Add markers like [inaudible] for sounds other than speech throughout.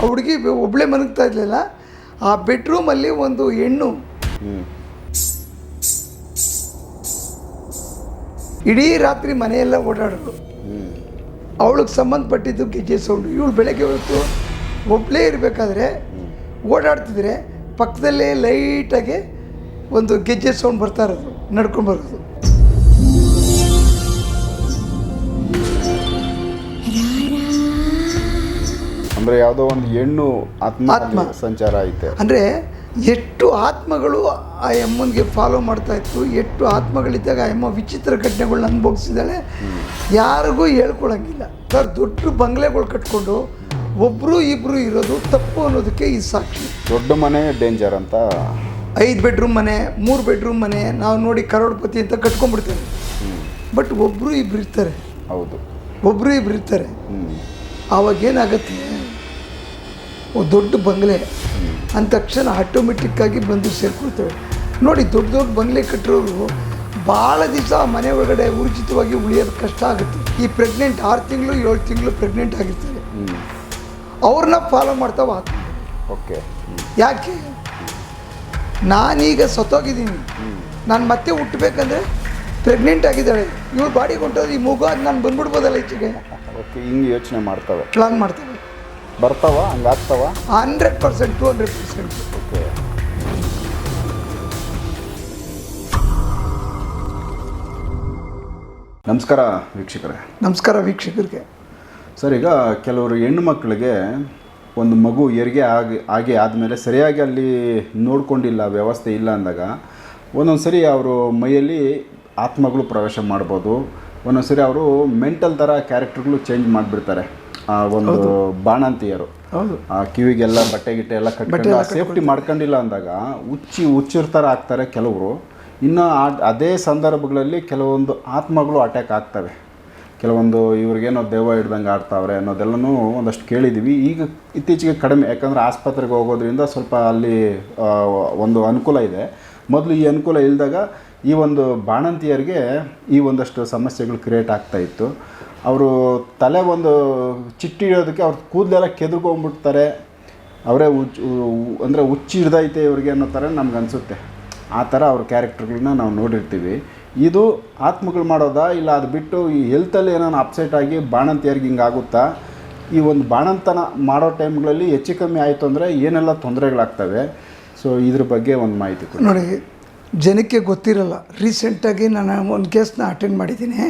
ಆ ಹುಡುಗಿ ಒಬ್ಬಳೇ ಮನಗ್ತಾ ಇರಲಿಲ್ಲ. ಆ ಬೆಡ್ರೂಮಲ್ಲಿ ಒಂದು ಹೆಣ್ಣು. ಇಡೀ ರಾತ್ರಿ ಮನೆಯೆಲ್ಲ ಓಡಾಡೋದು ಅವಳಿಗೆ ಸಂಬಂಧಪಟ್ಟಿದ್ದು ಗೆಜ್ಜೆ ಸೌಂಡು. ಇವಳು ಬೆಳಗ್ಗೆ ಹೊತ್ತು ಒಬ್ಬಳೇ ಇರಬೇಕಾದ್ರೆ ಓಡಾಡ್ತಿದ್ರೆ ಪಕ್ಕದಲ್ಲೇ ಲೈಟಾಗಿ ಒಂದು ಗೆಜ್ಜೆ ಸೌಂಡ್ ಬರ್ತಾ ಇರೋದು, ನಡ್ಕೊಂಡು ಬರೋದು. ಅಂದರೆ ಯಾವುದೋ ಒಂದು ಹೆಣ್ಣು ಆತ್ಮ ಆತ್ಮ. ಸಂಚಾರ ಐತೆ. ಅಂದರೆ ಎಷ್ಟು ಆತ್ಮಗಳು ಆ ಅಮ್ಮನಿಗೆ ಫಾಲೋ ಮಾಡ್ತಾ ಇತ್ತು ಎಷ್ಟು ಆತ್ಮಗಳಿದ್ದಾಗ ಆ ಅಮ್ಮ ವಿಚಿತ್ರ ಘಟನೆಗಳನ್ನ ಅನುಭವಿಸಿದಾಳೆ ಯಾರಿಗೂ ಹೇಳ್ಕೊಳಂಗಿಲ್ಲ. ಸರ್ ದೊಡ್ಡ ಬಂಗ್ಲೆಗಳು ಕಟ್ಕೊಂಡು ಒಬ್ಬರು ಇಬ್ರು ಇರೋದು ತಪ್ಪು ಅನ್ನೋದಕ್ಕೆ ಈ ಸಾಕ್ಷಿ. ದೊಡ್ಡ ಮನೆ ಡೇಂಜರ್ ಅಂತ? ಐದು ಬೆಡ್ರೂಮ್ ಮನೆ ಮೂರು ಬೆಡ್ರೂಮ್ ಮನೆ ನಾವು ನೋಡಿ ಕರೋಡ್ಪತಿ ಅಂತ ಕಟ್ಕೊಂಡ್ಬಿಡ್ತೇವೆ. ಬಟ್ ಒಬ್ಬರು ಇಬ್ರು ಇರ್ತಾರೆ. ಹೌದು. ಒಬ್ಬರು ಇಬ್ರು ಇರ್ತಾರೆ. ಹ್ಞೂ ಆವಾಗ ಏನಾಗುತ್ತೆ ದೊಡ್ಡ ಬಂಗಲೆ. ಅಂದ ತಕ್ಷಣ ಆಟೋಮೆಟಿಕ್ಕಾಗಿ ಬಂದು ಸೇರ್ಕೊಳ್ತೇವೆ. ನೋಡಿ ದೊಡ್ಡ ದೊಡ್ಡ ಬಂಗಲೆ ಕಟ್ಟಿರೋರು ಭಾಳ ದಿವಸ ಮನೆ ಒಳಗಡೆ ಊರ್ಜಿತವಾಗಿ ಉಳಿಯೋದು ಕಷ್ಟ ಆಗುತ್ತೆ. ಈ ಪ್ರೆಗ್ನೆಂಟ್ ಆರು ತಿಂಗಳು ಏಳು ತಿಂಗಳು ಪ್ರೆಗ್ನೆಂಟ್ ಆಗಿರ್ತಾರೆ. ಅವ್ರನ್ನ ಫಾಲೋ ಮಾಡ್ತಾವ ಓಕೆ ಯಾಕೆ? ನಾನೀಗ ಸತ್ತೋಗಿದ್ದೀನಿ. ನಾನು ಮತ್ತೆ ಹುಟ್ಟಬೇಕಂದ್ರೆ ಪ್ರೆಗ್ನೆಂಟ್ ಆಗಿದ್ದಾಳೆ. ಇವಳು ಬಾಡಿಗೆ ಹೊಂಟೋದು ಈ ಮಗು ಅದು ನಾನು ಬಂದ್ಬಿಡ್ಬೋದಲ್ಲ ಈಚೆಗೆ? ಓಕೆ ಹಿಂಗೆ ಯೋಚನೆ ಮಾಡ್ತಾವೆ. ಪ್ಲಾನ್ ಮಾಡ್ತಾವೆ. ಬರ್ತಾವ? ಹಂಗಾಗ್ತಾವ hundred percent to hundred percent. Okay ನಮಸ್ಕಾರ ವೀಕ್ಷಕರೇ. ನಮಸ್ಕಾರ ವೀಕ್ಷಕರಿಗೆ. ಸರ್ ಈಗ ಕೆಲವರು ಹೆಣ್ಣು ಮಕ್ಕಳಿಗೆ ಒಂದು ಮಗು ಹೆರಿಗೆ ಆಗಿ ಆಗಿ ಆದಮೇಲೆ ಸರಿಯಾಗಿ ಅಲ್ಲಿ ನೋಡ್ಕೊಂಡಿಲ್ಲ ವ್ಯವಸ್ಥೆ ಇಲ್ಲ ಅಂದಾಗ ಒಂದೊಂದು ಸರಿ ಅವರು ಮೈಯಲ್ಲಿ ಆತ್ಮಗಳು ಪ್ರವೇಶ ಮಾಡ್ಬೋದು ಒಂದೊಂದು ಸರಿ ಅವರು ಮೆಂಟಲ್ ಥರ ಕ್ಯಾರೆಕ್ಟರ್ಗಳು ಚೇಂಜ್ ಮಾಡಿಬಿಡ್ತಾರೆ. ಆ ಒಂದು ಬಾಣಂತಿಯರು. ಆ ಕಿವಿಗೆಲ್ಲ ಬಟ್ಟೆ ಗಿಟ್ಟೆ ಎಲ್ಲ ಕಟ್ಕೊಂಡು ಸೇಫ್ಟಿ ಮಾಡ್ಕೊಂಡಿಲ್ಲ ಅಂದಾಗ ಉಚ್ಚಿ ಉಚ್ಚಿರ್ತಾರ ಆಗ್ತಾರೆ ಕೆಲವರು. ಇನ್ನು ಅದೇ ಸಂದರ್ಭಗಳಲ್ಲಿ ಕೆಲವೊಂದು ಆತ್ಮಗಳು ಅಟ್ಯಾಕ್ ಆಗ್ತವೆ. ಕೆಲವೊಂದು ಇವ್ರಿಗೇನೋ ದೇವ ಹಿಡ್ದಂಗೆ ಆಡ್ತಾವ್ರೆ ಅನ್ನೋದೆಲ್ಲನೂ ಒಂದಷ್ಟು ಕೇಳಿದ್ದೀವಿ ಈಗ ಇತ್ತೀಚೆಗೆ ಕಡಿಮೆ ಯಾಕಂದರೆ ಆಸ್ಪತ್ರೆಗೆ ಹೋಗೋದ್ರಿಂದ ಸ್ವಲ್ಪ ಅಲ್ಲಿ ಒಂದು ಅನುಕೂಲ ಇದೆ. ಮೊದಲು ಈ ಅನುಕೂಲ ಇಲ್ಲದಾಗ ಈ ಒಂದು ಬಾಣಂತಿಯರಿಗೆ ಈ ಒಂದಷ್ಟು ಸಮಸ್ಯೆಗಳು ಕ್ರಿಯೇಟ್ ಆಗ್ತಾ ಇತ್ತು. ಅವರು ತಲೆ ಒಂದು ಚಿಟ್ಟಿ ಇಡೋದಕ್ಕೆ ಅವ್ರ ಕೂದಲೆಲ್ಲ ಕೆದರ್ಕೊಂಡ್ಬಿಡ್ತಾರೆ ಅವರೇ ಹುಚ್ಚ ಅಂದರೆ ಹುಚ್ಚು ಹಿಡ್ದೈತೆ ಇವ್ರಿಗೆ ಅನ್ನೋ ಥರ ನಮ್ಗೆ ಅನಿಸುತ್ತೆ. ಆ ಥರ ಅವ್ರ ಕ್ಯಾರೆಕ್ಟರ್ಗಳನ್ನ ನಾವು ನೋಡಿರ್ತೀವಿ. ಇದು ಆತ್ಮಗಳು ಮಾಡೋದಾ? ಇಲ್ಲ ಅದು ಬಿಟ್ಟು ಈ ಹೆಲ್ತಲ್ಲಿ ಏನೋ ಅಪ್ಸೆಟ್ ಆಗಿ ಬಾಣಂತಿಯರಿಗೆ ಹಿಂಗೆ ಆಗುತ್ತಾ? ಈ ಒಂದು ಬಾಣಂತನ ಮಾಡೋ ಟೈಮ್ಗಳಲ್ಲಿ ಹೆಚ್ಚು ಕಮ್ಮಿ ಆಯಿತು ಅಂದರೆ ಏನೆಲ್ಲ ತೊಂದರೆಗಳಾಗ್ತವೆ? ಸೊ ಇದ್ರ ಬಗ್ಗೆ ಒಂದು ಮಾಹಿತಿ ಕೊಡಿ. ನೋಡಿ ಜನಕ್ಕೆ ಗೊತ್ತಿರಲ್ಲ. ರೀಸೆಂಟಾಗಿ ನಾನು ಒಂದು ಕೇಸ್ನ ಅಟೆಂಡ್ ಮಾಡಿದ್ದೀನಿ.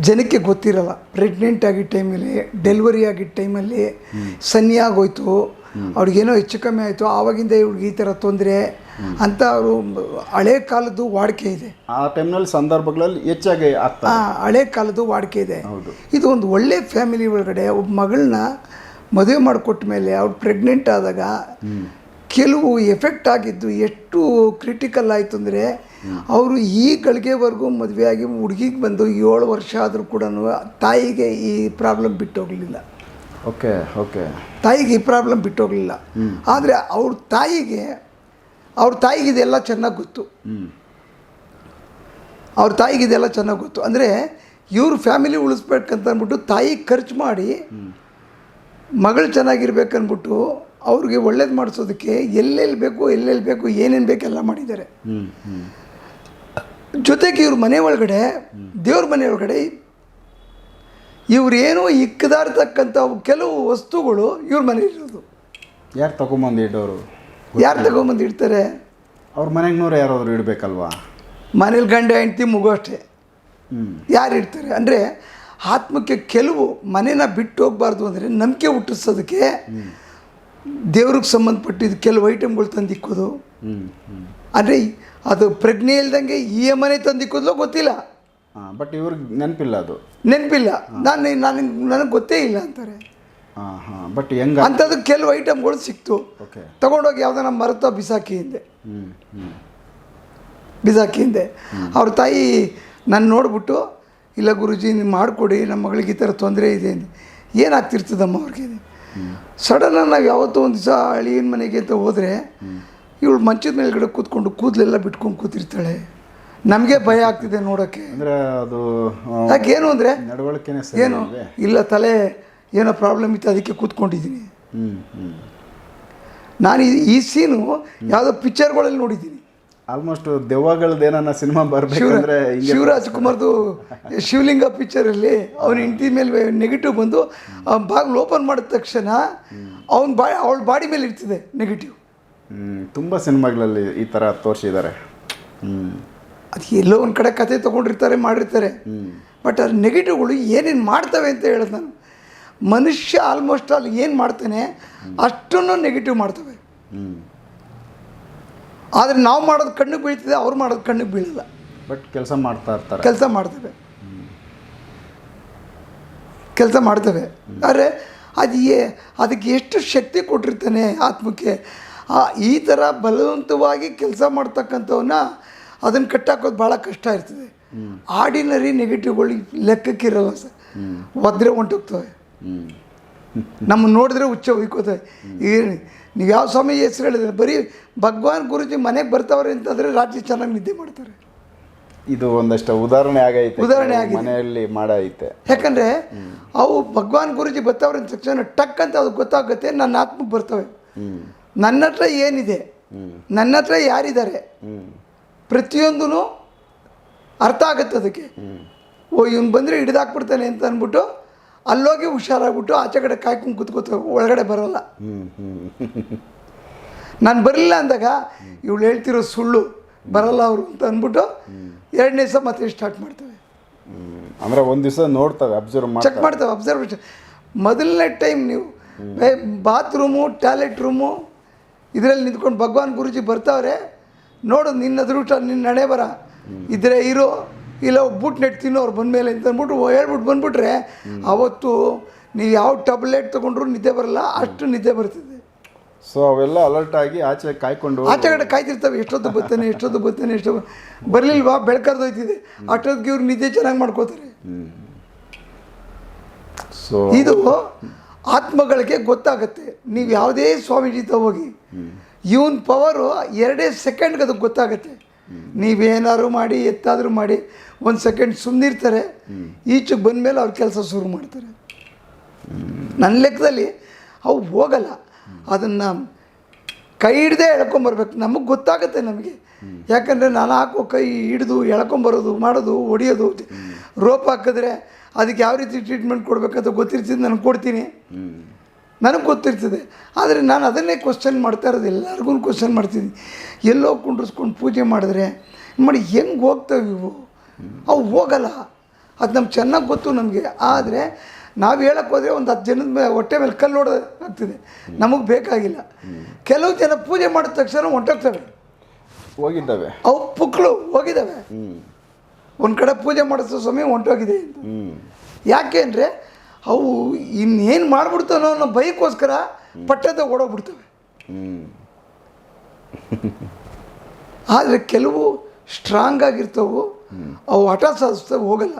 ಜನಕ್ಕೆ ಗೊತ್ತಿರಲ್ಲ. ಪ್ರೆಗ್ನೆಂಟ್ ಆಗಿದ್ದ ಟೈಮಲ್ಲಿ ಡೆಲಿವರಿ ಆಗಿದ್ದ ಟೈಮಲ್ಲಿ ಸನ್ನಿ ಆಗೋಯ್ತು. ಅವ್ರಿಗೇನೋ ಹೆಚ್ಚು ಕಮ್ಮಿ ಆಯಿತು. ಆವಾಗಿಂದ ಇವ್ರಿಗೆ ಈ ಥರ ತೊಂದರೆ. ಅಂತ ಅವರು ಹಳೆ ಕಾಲದ್ದು ವಾಡಿಕೆ ಇದೆ. ಆ ಟೈಮ್ನಲ್ಲಿ ಸಂದರ್ಭಗಳಲ್ಲಿ ಹೆಚ್ಚಾಗಿ ಆಗ್ತವೆ ಹಳೆ ಕಾಲದ್ದು ವಾಡಿಕೆ ಇದೆ. ಇದು ಒಂದು ಒಳ್ಳೆ ಫ್ಯಾಮಿಲಿ ಒಳಗಡೆ ಒಬ್ಬ ಮಗಳನ್ನ ಮದುವೆ ಮಾಡಿಕೊಟ್ಟ ಮೇಲೆ ಅವ್ರು ಪ್ರೆಗ್ನೆಂಟ್ ಆದಾಗ ಕೆಲವು ಎಫೆಕ್ಟ್ ಆಗಿದ್ದು ಎಷ್ಟು ಕ್ರಿಟಿಕಲ್ ಆಯಿತು ಅಂದರೆ ಅವರು ಈ ಗಳಿಗೆವರೆಗೂ ಮದುವೆಯಾಗಿ ಹುಡುಗಿಗೆ ಬಂದು ಏಳು ವರ್ಷ ಆದರೂ ಕೂಡ ತಾಯಿಗೆ ಈ ಪ್ರಾಬ್ಲಮ್ ಬಿಟ್ಟೋಗಲಿಲ್ಲ ಓಕೆ ಓಕೆ. ತಾಯಿಗೆ ಈ ಪ್ರಾಬ್ಲಮ್ ಬಿಟ್ಟೋಗಲಿಲ್ಲ ಆದರೆ ಅವ್ರ ತಾಯಿಗೆ ಅವ್ರ ತಾಯಿಗೆ ಇದೆಲ್ಲ ಚೆನ್ನಾಗಿ ಗೊತ್ತು. ಅವ್ರ ತಾಯಿಗೆ ಇದೆಲ್ಲ ಚೆನ್ನಾಗಿ ಗೊತ್ತು. ಅಂದರೆ ಇವ್ರ ಫ್ಯಾಮಿಲಿ ಉಳಿಸ್ಬೇಕಂತ ಅಂದ್ಬಿಟ್ಟು ತಾಯಿ ಖರ್ಚು ಮಾಡಿ ಮಗಳು ಚೆನ್ನಾಗಿರ್ಬೇಕನ್ಬಿಟ್ಟು ಅವ್ರಿಗೆ ಒಳ್ಳೇದು ಮಾಡಿಸೋದಕ್ಕೆ ಎಲ್ಲೆಲ್ಲಿ ಬೇಕು ಎಲ್ಲೆಲ್ಲಿ ಬೇಕು ಏನೇನು ಬೇಕು ಎಲ್ಲ ಮಾಡಿದ್ದಾರೆ. ಜೊತೆಗೆ ಇವ್ರ ಮನೆ ಒಳಗಡೆ ದೇವ್ರ ಮನೆ ಒಳಗಡೆ ಇವ್ರೇನೋ ಇಕ್ಕದಾರ್ತಕ್ಕಂಥ ಕೆಲವು ವಸ್ತುಗಳು ಇವ್ರ ಮನೇಲಿ ಇರೋದು. ಯಾರು ತಗೊಂಬಂದು ಇಡೋರು? ಯಾರು ತಗೊಂಬಂದು ಇಡ್ತಾರೆ? ಅವ್ರ ಮನೆಗೆ ನೂರು ಯಾರಾದ್ರು ಇಡಬೇಕಲ್ವಾ? ಮನೇಲಿ ಗಂಡ ಹೆಂಡ್ತಿ ಮಗು ಅಷ್ಟೇ. ಯಾರು ಇಡ್ತಾರೆ? ಅಂದರೆ ಆತ್ಮಕ್ಕೆ ಕೆಲವು ಮನೇನ ಬಿಟ್ಟು ಹೋಗಬಾರ್ದು ಅಂದರೆ ನಂಬಿಕೆ ಹುಟ್ಟಿಸೋದಕ್ಕೆ ದೇವ್ರಿಗೆ ಸಂಬಂಧಪಟ್ಟಿದ್ದು ಕೆಲವು ಐಟಮ್ಗಳು ತಂದಿಕ್ಕೋದು. ಅಂದರೆ ಅದು ಪ್ರಜ್ಞೆ ಇಲ್ದಂಗೆ ಈ ಮನೆ ತಂದಿಕ್ಕೋದ್ಲೋ ಗೊತ್ತಿಲ್ಲ. ಹಾಂ ಬಟ್ ಇವ್ರಿಗೆ ನೆನಪಿಲ್ಲ ಅದು. ನೆನಪಿಲ್ಲ. ನಾನು ನನಗೆ ನನಗೆ ಗೊತ್ತೇ ಇಲ್ಲ ಅಂತಾರೆ. ಹಾಂ ಹಾಂ ಬಟ್ ಹೆಂಗ ಅಂಥದ್ದು ಕೆಲವು ಐಟಮ್ಗಳು ಸಿಕ್ತು. ಓಕೆ. ತಗೊಂಡೋಗಿ ನಮ್ಮ ಮರೆತ ಬಿಸಾಕಿ ಹಿಂದೆ. ಹ್ಞೂ ಹ್ಞೂ ಬಿಸಾಕಿ ಹಿಂದೆ. ಅವ್ರ ತಾಯಿ ನಾನು ನೋಡ್ಬಿಟ್ಟು ಇಲ್ಲ ಗುರುಜಿ ನೀವು ಮಾಡಿಕೊಡಿ ನಮ್ಮ ಮಗಳಿಗೆ ಈ ಥರ ತೊಂದರೆ ಇದೆ ಅಂತ ಏನಾಗ್ತಿರ್ತದಮ್ಮ ಅವ್ರಿಗೆ? ಸಡನ್ನಾಗಿ ನಾವು ಯಾವತ್ತೋ ಒಂದು ದಿವಸ ಅಳಿಯನ ಮನೆಗೆ ಅಂತ ಹೋದರೆ ಇವಳು ಮಂಚದ ಮೇಲ್ಗಡೆ ಕೂತ್ಕೊಂಡು ಕೂದಲೆಲ್ಲ ಬಿಟ್ಕೊಂಡು ಕೂತಿರ್ತಾಳೆ. ನಮಗೆ ಭಯ ಆಗ್ತಿದೆ ನೋಡೋಕ್ಕೆ ಅಂದರೆ ಅದು ಯಾಕೆ ಏನು ಅಂದರೆ? ನಡವಳಿಕೆನೇ ಸರಿ ಏನು? ಇಲ್ಲ ತಲೆ ಏನೋ ಪ್ರಾಬ್ಲಮ್ ಇತ್ತು ಅದಕ್ಕೆ ಕೂತ್ಕೊಂಡಿದ್ದೀನಿ. ನಾನು ಈ ಈ ಸೀನು ಯಾವುದೋ ಪಿಕ್ಚರ್ಗಳಲ್ಲಿ ನೋಡಿದ್ದೀನಿ. ಆಲ್ಮೋಸ್ಟ್ ದೆವ್ವಗಳದ್ದು ಏನನ್ನ ಸಿನಿಮಾ ಬರಬೇಕು ಹಿಂಗೆ ಶಿವರಾಜ್ ಕುಮಾರ್ದು ಶಿವಲಿಂಗ ಪಿಕ್ಚರಲ್ಲಿ ಅವನ ಹೆಂಡತಿ ಮೇಲೆ ನೆಗೆಟಿವ್ ಬಂದು ಅವ್ನ ಬಾಗಿಲು ಓಪನ್ ಮಾಡಿದ ತಕ್ಷಣ ಅವನ ಬಾ ಅವಳ ಬಾಡಿ ಮೇಲೆ ಇರ್ತಿದೆ ನೆಗೆಟಿವ್ ತುಂಬ ಸಿನಿಮಾಗಳಲ್ಲಿ ಈ ಥರ ತೋರಿಸಿದ್ದಾರೆ. ಅದು ಎಲ್ಲೋ ಒಂದು ಕಡೆ ಕತೆ ತೊಗೊಂಡಿರ್ತಾರೆ ಮಾಡಿರ್ತಾರೆ. ಬಟ್ ಅದ್ರ ನೆಗೆಟಿವ್ಗಳು ಏನೇನು ಮಾಡ್ತವೆ ಅಂತ ಹೇಳೋದು ನಾನು. ಮನುಷ್ಯ ಆಲ್ಮೋಸ್ಟ್ ಅಲ್ಲಿ ಏನು ಮಾಡ್ತಾನೆ ಅಷ್ಟನ್ನು ನೆಗೆಟಿವ್ ಮಾಡ್ತವೆ. ಆದರೆ ನಾವು ಮಾಡೋದು ಕಣ್ಣಿಗೆ ಬೀಳ್ತಿದೆ ಅವ್ರು ಮಾಡೋದು ಕಣ್ಣಿಗೆ ಬೀಳಲ್ಲ. ಬಟ್ ಕೆಲಸ ಮಾಡ್ತಾ ಇರ್ತಾರೆ. ಕೆಲಸ ಮಾಡ್ತವೆ. ಕೆಲಸ ಮಾಡ್ತವೆ. ಆದರೆ ಅದು ಅದಕ್ಕೆ ಎಷ್ಟು ಶಕ್ತಿ ಕೊಟ್ಟಿರ್ತಾನೆ ಆತ್ಮಕ್ಕೆ ಆ ಈ ಥರ ಬಲವಂತವಾಗಿ ಕೆಲಸ ಮಾಡ್ತಕ್ಕಂಥವನ್ನ ಅದನ್ನು ಕಟ್ಟಾಕೋದು ಭಾಳ ಕಷ್ಟ ಇರ್ತದೆ. ಆರ್ಡಿನರಿ ನೆಗೆಟಿವ್ಗಳು ಲೆಕ್ಕಕ್ಕಿರಲ್ಲ ಸರ್. ಒದ್ರೆ ಹೊಂಟೋಗ್ತವೆ. ನಮ್ಮ ನೋಡಿದ್ರೆ ಹುಚ್ಚ ಹೊಯ್ಕೋತವೆ. ಏನು ನೀವು ಯಾವ ಸ್ವಾಮಿ ಹೆಸರು ಹೇಳಿದ್ರೆ ಬರೀ ಭಗವಾನ್ ಗುರುಜಿ ಮನೆಗೆ ಬರ್ತಾವ್ರೆ ಅಂತಂದರೆ ರಾಜ್ಯ ಚೆನ್ನಾಗಿ ನಿದ್ದೆ ಮಾಡ್ತಾರೆ. ಇದು ಒಂದಷ್ಟು ಉದಾಹರಣೆ ಆಗೈತೆ. ಉದಾಹರಣೆ ಆಗಿ ಮನೆಯಲ್ಲಿ ಮಾಡೈತೆ. ಯಾಕಂದರೆ ಅವು ಭಗವಾನ್ ಗುರುಜಿ ಬರ್ತಾವ್ರೆ ಅಂತ ತಕ್ಷಣ ಟಕ್ ಅಂತ ಅದು ಗೊತ್ತಾಗುತ್ತೆ ನನ್ನ ಆತ್ಮಕ್ಕೆ ಬರ್ತವೆ. ನನ್ನ ಹತ್ರ ಏನಿದೆ? ನನ್ನ ಹತ್ರ ಯಾರಿದ್ದಾರೆ? ಪ್ರತಿಯೊಂದೂ ಅರ್ಥ ಆಗುತ್ತೆ ಅದಕ್ಕೆ. ಓ ಇವ್ನು ಬಂದರೆ ಹಿಡಿದಾಕ್ಬಿಡ್ತಾನೆ ಅಂತ ಅಂದ್ಬಿಟ್ಟು ಅಲ್ಲೋಗಿ ಹುಷಾರಾಗ್ಬಿಟ್ಟು ಆಚೆ ಕಡೆ ಕಾಯ್ಕೊಂಡು ಕೂತ್ಕೋತವೆ ಒಳಗಡೆ ಬರೋಲ್ಲ. ನಾನು ಬರಲಿಲ್ಲ ಅಂದಾಗ ಇವಳು ಹೇಳ್ತಿರೋ ಸುಳ್ಳು ಬರಲ್ಲ ಅವರು ಅಂತ ಅಂದ್ಬಿಟ್ಟು ಎರಡನೇ ದಿವಸ ಮತ್ತೆ ಸ್ಟಾರ್ಟ್ ಮಾಡ್ತೇವೆ. ಅಂದರೆ ಒಂದು ದಿವಸ ನೋಡ್ತವೆ ಅಬ್ಸರ್ವ್ ಚೆಕ್ ಮಾಡ್ತವೆ ಮಾಡ್ತೇವೆ. ಅಬ್ಸರ್ವೇಷನ್ ಮೊದಲನೇ ಟೈಮ್ ನೀವು ಬಾತ್ರೂಮು ಟಾಯ್ಲೆಟ್ ರೂಮು ಇದರಲ್ಲಿ ನಿಂತ್ಕೊಂಡು ಭಗವಾನ್ ಗುರುಜಿ ಬರ್ತಾವ್ರೆ ನೋಡು ನಿನ್ನ ಅದೃಷ್ಟ ನಿನ್ನ ನಡೆ ಬರ. ಇದ್ರೆ ಇರೋ ಇಲ್ಲ ಬೂಟ್ ನೆಟ್ ತಿನ್ನೋ ಅವ್ರು ಬಂದಮೇಲೆ ಅಂತ ಅಂದ್ಬಿಟ್ಟು ಹೇಳ್ಬಿಟ್ಟು ಬಂದ್ಬಿಟ್ರೆ ಅವತ್ತು ನೀವು ಯಾವ ಟ್ಯಾಬ್ಲೆಟ್ ತಗೊಂಡ್ರು ನಿದ್ದೆ ಬರಲ್ಲ ಅಷ್ಟು ನಿದ್ದೆ ಬರ್ತಿದೆ. ಸೊ ಅವೆಲ್ಲ ಅಲರ್ಟ್ ಆಗಿ ಆಚೆ ಕಾಯ್ಕೊಂಡು ಆಚೆ ಕಡೆ ಕಾಯ್ತಿರ್ತವೆ ಎಷ್ಟೊತ್ತು ಬರ್ತೇನೆ ಎಷ್ಟೊತ್ತು ಬರ್ತಾನೆ ಎಷ್ಟೋ ಬರಲಿಲ್ವಾ? ಬೆಳ್ಕರ್ದೋಯ್ತಿದೆ ಅಷ್ಟೊತ್ತಿಗೆ ಇವ್ರು ನಿದ್ದೆ ಚೆನ್ನಾಗಿ ಮಾಡ್ಕೋತಾರೆ. ಸೊ ಇದು ಆತ್ಮಗಳಿಗೆ ಗೊತ್ತಾಗುತ್ತೆ. ನೀವು ಯಾವುದೇ ಸ್ವಾಮೀಜಿ ಹೋಗಿ, ಇವನ್ ಪವರು ಎರಡೇ ಸೆಕೆಂಡ್ಗೆ ಅದಕ್ಕೆ ಗೊತ್ತಾಗುತ್ತೆ. ನೀವೇನಾದ್ರು ಮಾಡಿ, ಎತ್ತಾದರೂ ಮಾಡಿ, ಒಂದು ಸೆಕೆಂಡ್ ಸುಮ್ಮನಿರ್ತಾರೆ ಈಚೆಗೆ ಬಂದಮೇಲೆ ಅವ್ರ ಕೆಲಸ ಶುರು ಮಾಡ್ತಾರೆ. ನನ್ನ ಲೆಕ್ಕದಲ್ಲಿ ಅವು ಹೋಗಲ್ಲ. ಅದನ್ನು ಕೈ ಹಿಡ್ದೇ ಎಳ್ಕೊಂಬರ್ಬೇಕು ನಮಗೆ ಗೊತ್ತಾಗುತ್ತೆ ನಮಗೆ. ಯಾಕಂದರೆ ನಾನು ಹಾಕೋ ಕೈ ಹಿಡಿದು ಎಳ್ಕೊಂಬರೋದು ಮಾಡೋದು, ಹೊಡಿಯೋದು, ರೋಪ್ ಹಾಕಿದ್ರೆ ಅದಕ್ಕೆ ಯಾವ ರೀತಿ ಟ್ರೀಟ್ಮೆಂಟ್ ಕೊಡಬೇಕಂತ ಗೊತ್ತಿರ್ತದೆ ನಾನು ಕೊಡ್ತೀನಿ. ನನಗೆ ಗೊತ್ತಿರ್ತದೆ. ಆದರೆ ನಾನು ಅದನ್ನೇ ಕ್ವಶನ್ ಮಾಡ್ತಾ ಇರೋದು ಎಲ್ಲರಿಗೂ ಕ್ವಶನ್ ಮಾಡ್ತೀನಿ ಎಲ್ಲೋ ಕುಂಡ್ರಿಸ್ಕೊಂಡು ಪೂಜೆ ಮಾಡಿದ್ರೆ ಮಾಡಿ ಹೆಂಗೆ ಹೋಗ್ತವೆ ಇವು? ಅವು ಹೋಗಲ್ಲ. ಅದು ನಮ್ಗೆ ಚೆನ್ನಾಗಿ ಗೊತ್ತು ನಮಗೆ. ಆದರೆ ನಾವು ಹೇಳಕ್ಕೆ ಹೋದರೆ ಒಂದು ಹತ್ತು ಜನದ ಮೇಲೆ ಹೊಟ್ಟೆ ಮೇಲೆ ಕಲ್ಲು ಆಗ್ತದೆ. ನಮಗೆ ಬೇಕಾಗಿಲ್ಲ. ಕೆಲವು ಜನ ಪೂಜೆ ಮಾಡಿದ ತಕ್ಷಣ ಹೊಂಟೋಗ್ತವೆ. ಹೋಗಿದ್ದಾವೆ. ಅವು ಪುಕ್ಕಳು ಹೋಗಿದ್ದಾವೆ. ಹ್ಞೂ ಒಂದು ಕಡೆ ಪೂಜೆ ಮಾಡಿಸೋ ಸಮಯ ಹೊಂಟೋಗಿದೆ ಅಂತ. ಯಾಕೆ ಅಂದರೆ ಅವು ಇನ್ನೇನು ಮಾಡಿಬಿಡ್ತಾನೋ ಅನ್ನೋ ಬೈಕೋಸ್ಕರ ಪಟ್ಟದ ಓಡೋಗ್ಬಿಡ್ತವೆ. ಆದರೆ ಕೆಲವು ಸ್ಟ್ರಾಂಗ್ ಆಗಿರ್ತವು ಅವು ಹಠ ಸಾಧಿಸ್ತವೆ ಹೋಗಲ್ಲ.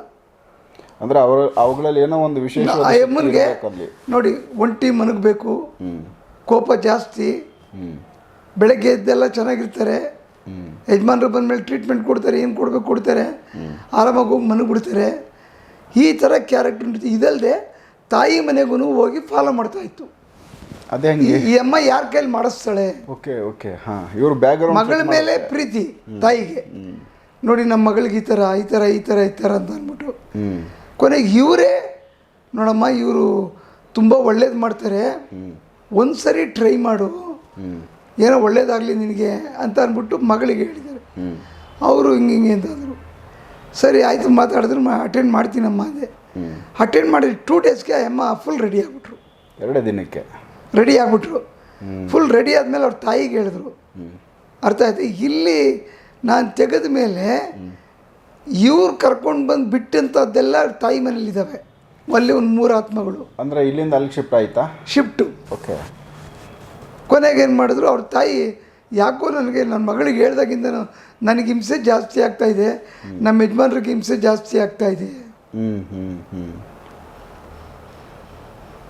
ಅಂದ್ರೆ ಅವ್ರ ಅವುಗಳಲ್ಲಿ ಏನೋ ಒಂದು ವಿಶೇಷ ಅಮ್ಮನಿಗೆ ನೋಡಿ ಒಂಟಿ ಮನಗಬೇಕು ಕೋಪ ಜಾಸ್ತಿ ಬೆಳಗ್ಗೆ ಎದ್ದೆಲ್ಲ ಚೆನ್ನಾಗಿರ್ತಾರೆ ಯಜಮಾನ್ರು ಬಂದಮೇಲೆ ಟ್ರೀಟ್ಮೆಂಟ್ ಕೊಡ್ತಾರೆ ಏನು ಕೊಡಬೇಕು ಕೊಡ್ತಾರೆ. ಆರಾಮಾಗಿ ಹೋಗಿ ಮನೆಗೆ ಬಿಡ್ತಾರೆ. ಈ ಥರ ಕ್ಯಾರೆಕ್ಟರ್ ಇದಲ್ಲದೆ ತಾಯಿ ಮನೆಗೂ ಹೋಗಿ ಫಾಲೋ ಮಾಡ್ತಾ ಇತ್ತು. ಅದೇ ಈ ಅಮ್ಮ ಯಾರ ಕೈಲಿ ಮಾಡಿಸ್ತಾಳೆ? ಓಕೆ ಓಕೆ ಹಾಂ. ಇವ್ರು ಮಗಳ ಮೇಲೆ ಪ್ರೀತಿ ತಾಯಿಗೆ. ನೋಡಿ ನಮ್ಮ ಮಗಳಿಗೆ ಈ ಥರ ಈ ಥರ ಈ ಥರ ಈ ಥರ ಅಂತ ಅಂದ್ಬಿಟ್ಟು. ಕೊನೆಗೆ ಇವರೇ ನೋಡಮ್ಮ ಇವರು ತುಂಬ ಒಳ್ಳೇದು ಮಾಡ್ತಾರೆ. ಒಂದು ಸರಿ ಟ್ರೈ ಮಾಡು. ಏನೋ ಒಳ್ಳೇದಾಗಲಿ ನಿನಗೆ ಅಂತ ಅಂದ್ಬಿಟ್ಟು ಮಗಳಿಗೆ ಹೇಳಿದ್ದಾರೆ. ಅವರು ಹಿಂಗೆ ಹಿಂಗೆ ಅಂತಂದರು ಸರಿ ಆಯಿತು ಮಾತಾಡಿದ್ರು ಅಟೆಂಡ್ ಮಾಡ್ತೀನಮ್ಮ ಅಂದೆ. ಅಟೆಂಡ್ ಮಾಡಿ ಟೂ ಡೇಸ್ಗೆ ಅಮ್ಮ ಫುಲ್ ರೆಡಿ ಆಗಿಬಿಟ್ರು. ಎರಡೇ ದಿನಕ್ಕೆ? ರೆಡಿ ಆಗಿಬಿಟ್ರು. ಫುಲ್ ರೆಡಿ ಆದಮೇಲೆ ಅವ್ರ ತಾಯಿಗೆ ಹೇಳಿದ್ರು. ಅರ್ಥ ಆಯಿತು? ಇಲ್ಲಿ ನಾನು ತೆಗೆದ ಮೇಲೆ ಇವ್ರು ಕರ್ಕೊಂಡು ಬಂದು ಬಿಟ್ಟಂಥದ್ದೆಲ್ಲ ತಾಯಿ ಮನೇಲಿದ್ದಾವೆ ಅಲ್ಲಿ ಒಂದು ಮೂರು ಆತ್ಮಗಳು. ಅಂದ್ರೆ ಇಲ್ಲಿಂದ ಅಲ್ಲಿ ಶಿಫ್ಟ್ ಆಯಿತಾ? ಶಿಫ್ಟು ಓಕೆ ಕೊನೆಗೆ ಏನು ಮಾಡಿದ್ರು ಅವ್ರ ತಾಯಿ ಯಾಕೋ ನನಗೆ ನನ್ನ ಮಗಳಿಗೆ ಹೇಳ್ದಾಗಿಂದ ನನಗೆ ಹಿಂಸೆ ಜಾಸ್ತಿ ಆಗ್ತಾ ಇದೆ. ನಮ್ಮ ಯಜಮಾನ್ರಿಗೆ ಹಿಂಸೆ ಜಾಸ್ತಿ ಆಗ್ತಾ ಹ್ಞೂ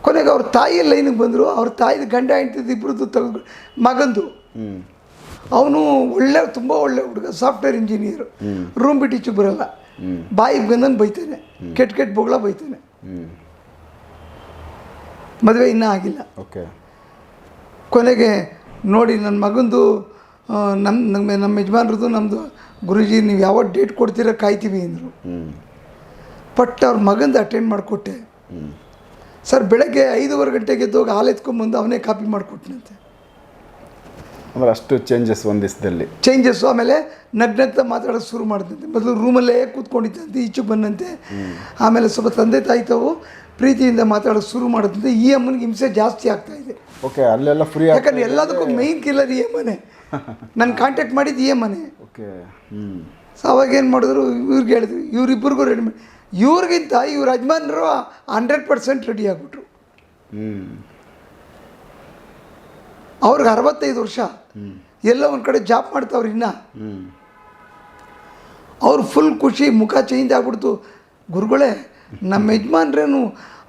ಕೊನೆಗೆ ಅವ್ರ ತಾಯಿ ಲೈನಿಗೆ ಬಂದರು. ಅವ್ರ ತಾಯಿದ ಗಂಡ ಹೆಂಡ್ತಿದ್ದು ಇಬ್ಬರದ್ದು ತಗ ಮಗಂದು. ಹ್ಞೂ ಅವನು ಒಳ್ಳೆ ತುಂಬ ಒಳ್ಳೆ ಹುಡುಗ ಸಾಫ್ಟ್ವೇರ್ ಇಂಜಿನಿಯರ್. ರೂಮ್ ಬಿಟ್ಟು ಈಚೆ ಬರಲ್ಲ. ಬಾಯಿಗೆ ಬಂದನ್ನು ಬೈತಾನೆ. ಕೆಟ್ಟ ಕೆಟ್ಟ ಬೊಗಳ ಬೈತಾನೆ. ಹ್ಞೂ ಮದುವೆ ಇನ್ನೂ ಆಗಿಲ್ಲ. ಓಕೆ. ಕೊನೆಗೆ ನೋಡಿ ನನ್ನ ಮಗಂದು ನಮ್ಮ ನಮ್ಮ ನಮ್ಮ ಯಜಮಾನ್ರದ್ದು ನಮ್ಮದು ಗುರುಜಿ ನೀವು ಯಾವ ಡೇಟ್ ಕೊಡ್ತೀರ ಕಾಯ್ತೀವಿ ಅಂದರು. ಬಟ್ ಅವ್ರ ಮಗಂದು ಅಟೆಂಡ್ ಮಾಡಿಕೊಟ್ಟೆ. ಹ್ಞೂ ಸರ್ ಬೆಳಗ್ಗೆ ಐದೂವರೆ ಗಂಟೆಗೆ ಎದ್ದೋಗಿ ಹಾಲು ಎತ್ಕೊಂಡ್ಬಂದು ಅವನೇ ಕಾಪಿ ಮಾಡಿಕೊಟ್ನಂತೆ. ಅಂದ್ರೆ ಅಷ್ಟು ಚೇಂಜಸ್ ಒಂದು ದಿವಸದಲ್ಲಿ. ಚೇಂಜಸ್ಸು ಆಮೇಲೆ ನಗ್ನತ್ತ ಮಾತಾಡೋದು ಶುರು ಮಾಡ್ತಂತೆ ಮೊದಲು ರೂಮಲ್ಲೇ ಕೂತ್ಕೊಂಡಿದ್ದಂತೆ ಈಚೆಗೆ ಬಂದಂತೆ. ಆಮೇಲೆ ಸ್ವಲ್ಪ ತಂದೆ ತಾಯಿ ತಾವು ಪ್ರೀತಿಯಿಂದ ಮಾತಾಡೋದು ಶುರು ಮಾಡಿದಂತೆ ಈ ಅಮ್ಮನಿಗೆ ಹಿಂಸೆ ಜಾಸ್ತಿ ಆಗ್ತಾಯಿದೆ ಇದೆ. ಓಕೆ ಅಲ್ಲೆಲ್ಲ ಫ್ರೀ ಯಾಕಂದ್ರೆ ಎಲ್ಲದಕ್ಕೂ ಮೈನ್ ಕಿಲ್ಲರ್ ಈ ಅಮ್ಮನೆ ನಾನು ಕಾಂಟ್ಯಾಕ್ಟ್ ಮಾಡಿದ್ದು ಈ ಅಮ್ಮನೆ ಓಕೆ ಹ್ಞೂ ಸೊ ಅವಾಗ ಏನು ಮಾಡಿದ್ರು ಇವ್ರಿಗೆ ಹೇಳಿದ್ರು ಇವ್ರಿಬ್ಬರಿಗೂ ರೆಡಿ ಮಾಡಿ. ಇವ್ರಿಗಿಂತ ಇವ್ರ ಯಜಮಾನರು ಹಂಡ್ರೆಡ್ ಪರ್ಸೆಂಟ್ ರೆಡಿ ಆಗಿಬಿಟ್ರು. ಹ್ಞೂ ಅವ್ರಿಗೆ ಅರವತ್ತೈದು ವರ್ಷ. ಎಲ್ಲ ಒಂದು ಕಡೆ ಜಾಬ್ ಮಾಡ್ತಾವ್ರು ಇನ್ನ. ಅವ್ರು ಫುಲ್ ಖುಷಿ ಮುಖ ಚೇಂಜ್ ಆಗ್ಬಿಡ್ತು. ಗುರುಗಳೇ [laughs] ನಮ್ಮ ಯಜಮಾನ್ರೇನು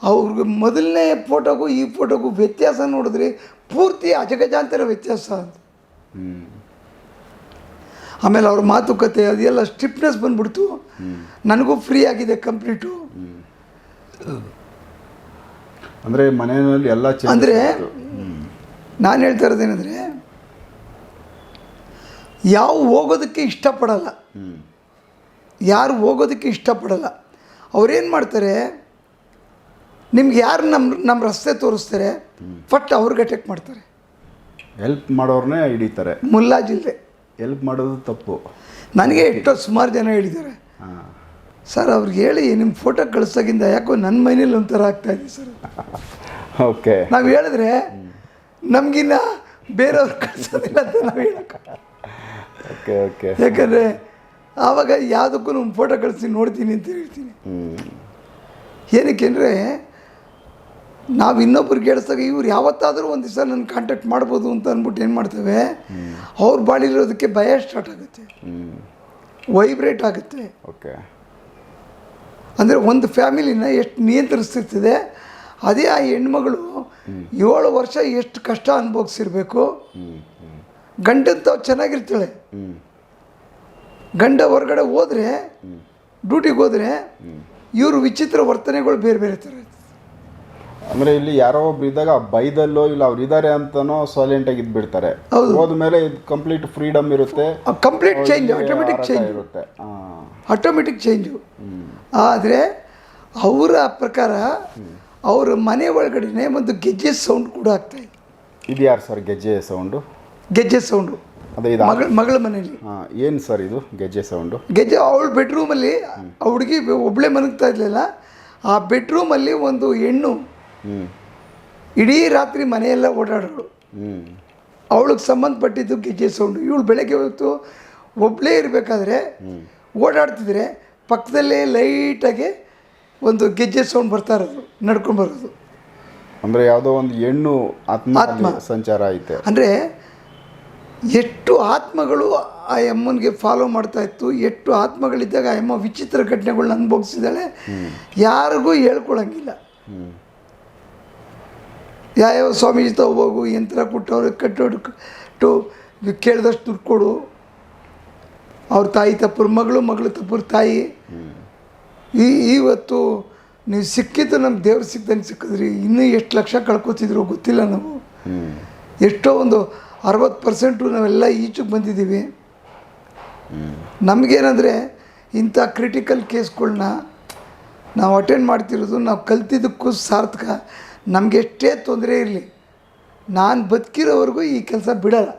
ಅವ್ರಿಗೆ ಮೊದಲನೇ ಫೋಟೋಗೂ ಈ ಫೋಟೋಗೂ ವ್ಯತ್ಯಾಸ ನೋಡಿದ್ರೆ ಪೂರ್ತಿ ಅಜಗಜಾಂತರ ವ್ಯತ್ಯಾಸ ಅಂತ. ಆಮೇಲೆ ಅವ್ರ ಮಾತುಕತೆ ಅದೆಲ್ಲ ಸ್ಟಿಫ್ನೆಸ್ ಬಂದ್ಬಿಡ್ತು. ನನಗೂ ಫ್ರೀ ಆಗಿದೆ ಕಂಪ್ಲೀಟು. ಅಂದರೆ ಮನೆಯಲ್ಲಿ ಎಲ್ಲ ಅಂದರೆ ನಾನು ಹೇಳ್ತಾ ಇರೋದೇನೆಂದರೆ ಯಾವ ಹೋಗೋದಕ್ಕೆ ಇಷ್ಟಪಡಲ್ಲ. ಯಾರು ಹೋಗೋದಕ್ಕೆ ಇಷ್ಟಪಡಲ್ಲ. ಅವ್ರೇನು ಮಾಡ್ತಾರೆ ನಿಮ್ಗೆ ಯಾರು ನಮ್ಮ ನಮ್ಮ ರಸ್ತೆ ತೋರಿಸ್ತಾರೆ ಫಟ್ ಅವ್ರಿಗೆ ಅಟ್ಯಾಕ್ ಮಾಡ್ತಾರೆ. ಹೆಲ್ಪ್ ಮಾಡೋರ್ನೇ ಹಿಡಿತಾರೆ. ಮುಲ್ಲಾಜಿಲ್ದೆ ಹೆಲ್ಪ್ ಮಾಡೋದು ತಪ್ಪು. ನನಗೆ ಎಷ್ಟೋ ಸುಮಾರು ಜನ ಹೇಳಿದ್ದಾರೆ. ಸರ್ ಅವ್ರಿಗೆ ಹೇಳಿ ನಿಮ್ಮ ಫೋಟೋ ಕಳಿಸೋಗಿಂದ ಯಾಕೋ ನನ್ನ ಮೈನಲ್ಲಿ ಒಂಥರ ಆಗ್ತಾ ಇದೆ ಸರ್. ಓಕೆ ನಾವು ಹೇಳಿದ್ರೆ ನಮಗಿನ್ನ ಬೇರೆಯವ್ರು ಕಳಿಸೋದಿಲ್ಲ ಅಂತ ನಾವು ಹೇಳೋಕ್ಕಾಗಲ್ಲ ಓಕೆ ಓಕೆ ಯಾಕಂದರೆ ಆವಾಗ ಯಾವುದಕ್ಕೂ ನಮ್ಮ ಫೋಟೋ ಕಳಿಸಿ ನೋಡ್ತೀನಿ ಅಂತ ಹೇಳ್ತೀನಿ. ಏನಕ್ಕೆ ಅಂದರೆ ನಾವು ಇನ್ನೊಬ್ರಿಗೆ ಕೇಳಿಸ್ದಾಗ ಇವ್ರು ಯಾವತ್ತಾದರೂ ಒಂದು ದಿವಸ ನನ್ನ ಕಾಂಟ್ಯಾಕ್ಟ್ ಮಾಡ್ಬೋದು ಅಂತ ಅಂದ್ಬಿಟ್ಟು ಏನು ಮಾಡ್ತೇವೆ? ಅವ್ರ ಬಾಳಿರೋದಕ್ಕೆ ಭಯ ಸ್ಟಾರ್ಟ್ ಆಗುತ್ತೆ. ವೈಬ್ರೇಟ್ ಆಗುತ್ತೆ. ಓಕೆ. ಅಂದರೆ ಒಂದು ಫ್ಯಾಮಿಲಿನ ಎಷ್ಟು ನಿಯಂತ್ರಿಸ್ತಿರ್ತದೆ ಅದೇ ಆ ಹೆಣ್ಮಗಳು ಏಳು ವರ್ಷ ಎಷ್ಟು ಕಷ್ಟ ಅನುಭವಿಸಿರ್ಬೇಕು. ಗಂಡಂತ ಚೆನ್ನಾಗಿರ್ತಾಳೆ. ಗಂಡ ಹೊರಗಡೆ ಹೋದರೆ ಡ್ಯೂಟಿಗೆ ಹೋದರೆ ಇವರು ವಿಚಿತ್ರ ವರ್ತನೆಗಳು ಬೇರೆ ಬೇರೆ ಥರ. ಅಂದರೆ ಇಲ್ಲಿ ಯಾರೋ ಒಬ್ರು ಇದ್ದಾಗ ಬೈದಲ್ಲೋ ಇಲ್ಲ ಅವ್ರು ಇದ್ದಾರೆ ಅಂತನೋ ಸೈಲೆಂಟಾಗಿ ಇದ್ಬಿಡ್ತಾರೆ. ಹೌದು. ಹೋದ್ಮೇಲೆ ಇದು ಕಂಪ್ಲೀಟ್ ಫ್ರೀಡಮ್ ಇರುತ್ತೆ. ಕಂಪ್ಲೀಟ್ ಚೇಂಜ್ ಆಟೋಮೆಟಿಕ್ ಚೇಂಜ್ ಇರುತ್ತೆ. ಆಟೋಮೆಟಿಕ್ ಚೇಂಜು ಆದರೆ ಅವರ ಪ್ರಕಾರ ಅವರ ಮನೆ ಒಳಗಡೆನೆ ಒಂದು ಗೆಜ್ಜೆ ಸೌಂಡ್ ಕೂಡ ಆಗ್ತಾ ಇದೆ. ಇದು ಯಾರು ಸರ್ ಗೆಜ್ಜೆ ಸೌಂಡು ಗೆಜ್ಜೆ ಸೌಂಡು ಅದೇ ಇದು ಮಗಳ ಮಗಳ ಮನೇಲಿ ಹಾಂ ಏನು ಸರ್ ಇದು ಗೆಜ್ಜೆ ಸೌಂಡು ಗೆಜ್ಜೆ ಅವಳ ಬೆಡ್ರೂಮಲ್ಲಿ ಆ ಹುಡುಗಿ ಒಬ್ಬಳೇ ಮನಗ್ತಾ ಇರಲಿಲ್ಲ. ಆ ಬೆಡ್ರೂಮಲ್ಲಿ ಒಂದು ಹೆಣ್ಣು ಇಡೀ ರಾತ್ರಿ ಮನೆಯೆಲ್ಲ ಓಡಾಡೋಳು ಹ್ಞೂ ಅವಳಿಗೆ ಸಂಬಂಧಪಟ್ಟಿದ್ದು ಗೆಜ್ಜೆ ಸೌಂಡು. ಇವಳು ಬೆಳಗ್ಗೆ ಹೊತ್ತು ಒಬ್ಬಳೇ ಇರಬೇಕಾದ್ರೆ ಓಡಾಡ್ತಿದ್ರೆ ಪಕ್ಕದಲ್ಲೇ ಲೈಟಾಗಿ ಒಂದು ಗೆಜ್ಜೆ ಸೌಂಡ್ ಬರ್ತಾ ಇರೋದು ನಡ್ಕೊಂಡು ಬರೋದು. ಅಂದರೆ ಯಾವುದೋ ಒಂದು ಹೆಣ್ಣು ಆತ್ಮ ಆತ್ಮ. ಸಂಚಾರ ಐತೆ. ಅಂದರೆ ಎಷ್ಟು ಆತ್ಮಗಳು ಆ ಅಮ್ಮನಿಗೆ ಫಾಲೋ ಮಾಡ್ತಾ ಇತ್ತು ಎಷ್ಟು ಆತ್ಮಗಳಿದ್ದಾಗ ಆ ಅಮ್ಮ ವಿಚಿತ್ರ ಘಟನೆಗಳನ್ನ ಅನುಭವಿಸಿದಾಳೆ ಯಾರಿಗೂ ಹೇಳ್ಕೊಳಂಗಿಲ್ಲ. ಹ್ಞೂ ಯಾವ್ಯಾವ ಸ್ವಾಮೀಜಿ ಹೋಗು ಯಂತ್ರ ಕೊಟ್ಟವ್ರು ಕಟ್ಟೋಡು ಕೇಳಿದಷ್ಟು ದುಡ್ಡು ಕೊಡು. ಅವ್ರ ತಾಯಿ ತಪ್ಪರು, ಮಗಳು ಮಗಳು ತಪ್ಪರು ತಾಯಿ. ಈ ಇವತ್ತು ನೀವು ಸಿಕ್ಕಿದ್ದು ನಮ್ಮ ದೇವ್ರು ಸಿಕ್ದಂಗೆ ಸಿಕ್ಕಿದ್ರಿ, ಇನ್ನೂ ಎಷ್ಟು ಲಕ್ಷ ಕಳ್ಕೊತಿದ್ರು ಗೊತ್ತಿಲ್ಲ ನಾವು. ಎಷ್ಟೋ ಒಂದು ಅರವತ್ತು ಪರ್ಸೆಂಟು ನಾವೆಲ್ಲ ಈಚೆಗೆ ಬಂದಿದ್ದೀವಿ. ನಮಗೇನಂದರೆ ಇಂಥ ಕ್ರಿಟಿಕಲ್ ಕೇಸ್ಗಳನ್ನ ನಾವು ಅಟೆಂಡ್ ಮಾಡ್ತಿರೋದು ನಾವು ಕಲ್ತಿದ್ದಕ್ಕೂ ಸಾರ್ಥಕ. ನಮಗೆ ಎಷ್ಟೇ ತೊಂದರೆ ಇರಲಿ ನಾನು ಬದುಕಿರೋವರೆಗೂ ಈ ಕೆಲಸ ಬಿಡಲ್ಲ.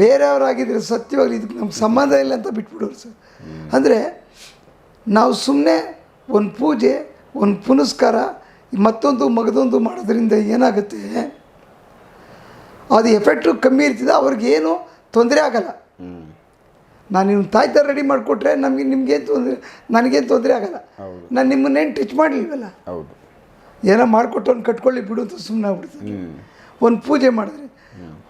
ಬೇರೆಯವರಾಗಿದ್ದರೆ ಸತ್ಯವಾಗಲಿ ಇದಕ್ಕೆ ನಮ್ಗೆ ಸಂಬಂಧ ಇಲ್ಲ ಅಂತ ಬಿಟ್ಬಿಡೋರು ಸರ್. ಅಂದರೆ ನಾವು ಸುಮ್ಮನೆ ಒಂದು ಪೂಜೆ ಒಂದು ಪುನಸ್ಕಾರ ಮತ್ತೊಂದು ಮಗದೊಂದು ಮಾಡೋದ್ರಿಂದ ಏನಾಗುತ್ತೆ? ಅದು ಎಫೆಕ್ಟು ಕಮ್ಮಿ ಇರ್ತದೆ ಅವ್ರಿಗೇನು ತೊಂದರೆ ಆಗಲ್ಲ. ನಾನು ನಿಮ್ಮ ತಾಯಿ ಥರ ರೆಡಿ ಮಾಡಿಕೊಟ್ರೆ ನಮಗೆ ನಿಮ್ಗೇನು ತೊಂದರೆ ನನಗೇನು ತೊಂದರೆ ಆಗಲ್ಲ. ನಾನು ನಿಮ್ಮನ್ನೇನು ಟಚ್ ಮಾಡಲಿಲ್ವಲ್ಲ? ಹೌದು. ಏನೋ ಮಾಡಿಕೊಟ್ಟವ್ನು ಕಟ್ಕೊಳ್ಳಿ ಬಿಡು ಅಂತ ಸುಮ್ಮನೆ ಆಗ್ಬಿಡ್ತಾರೆ. ಒಂದು ಪೂಜೆ ಮಾಡಿದ್ರೆ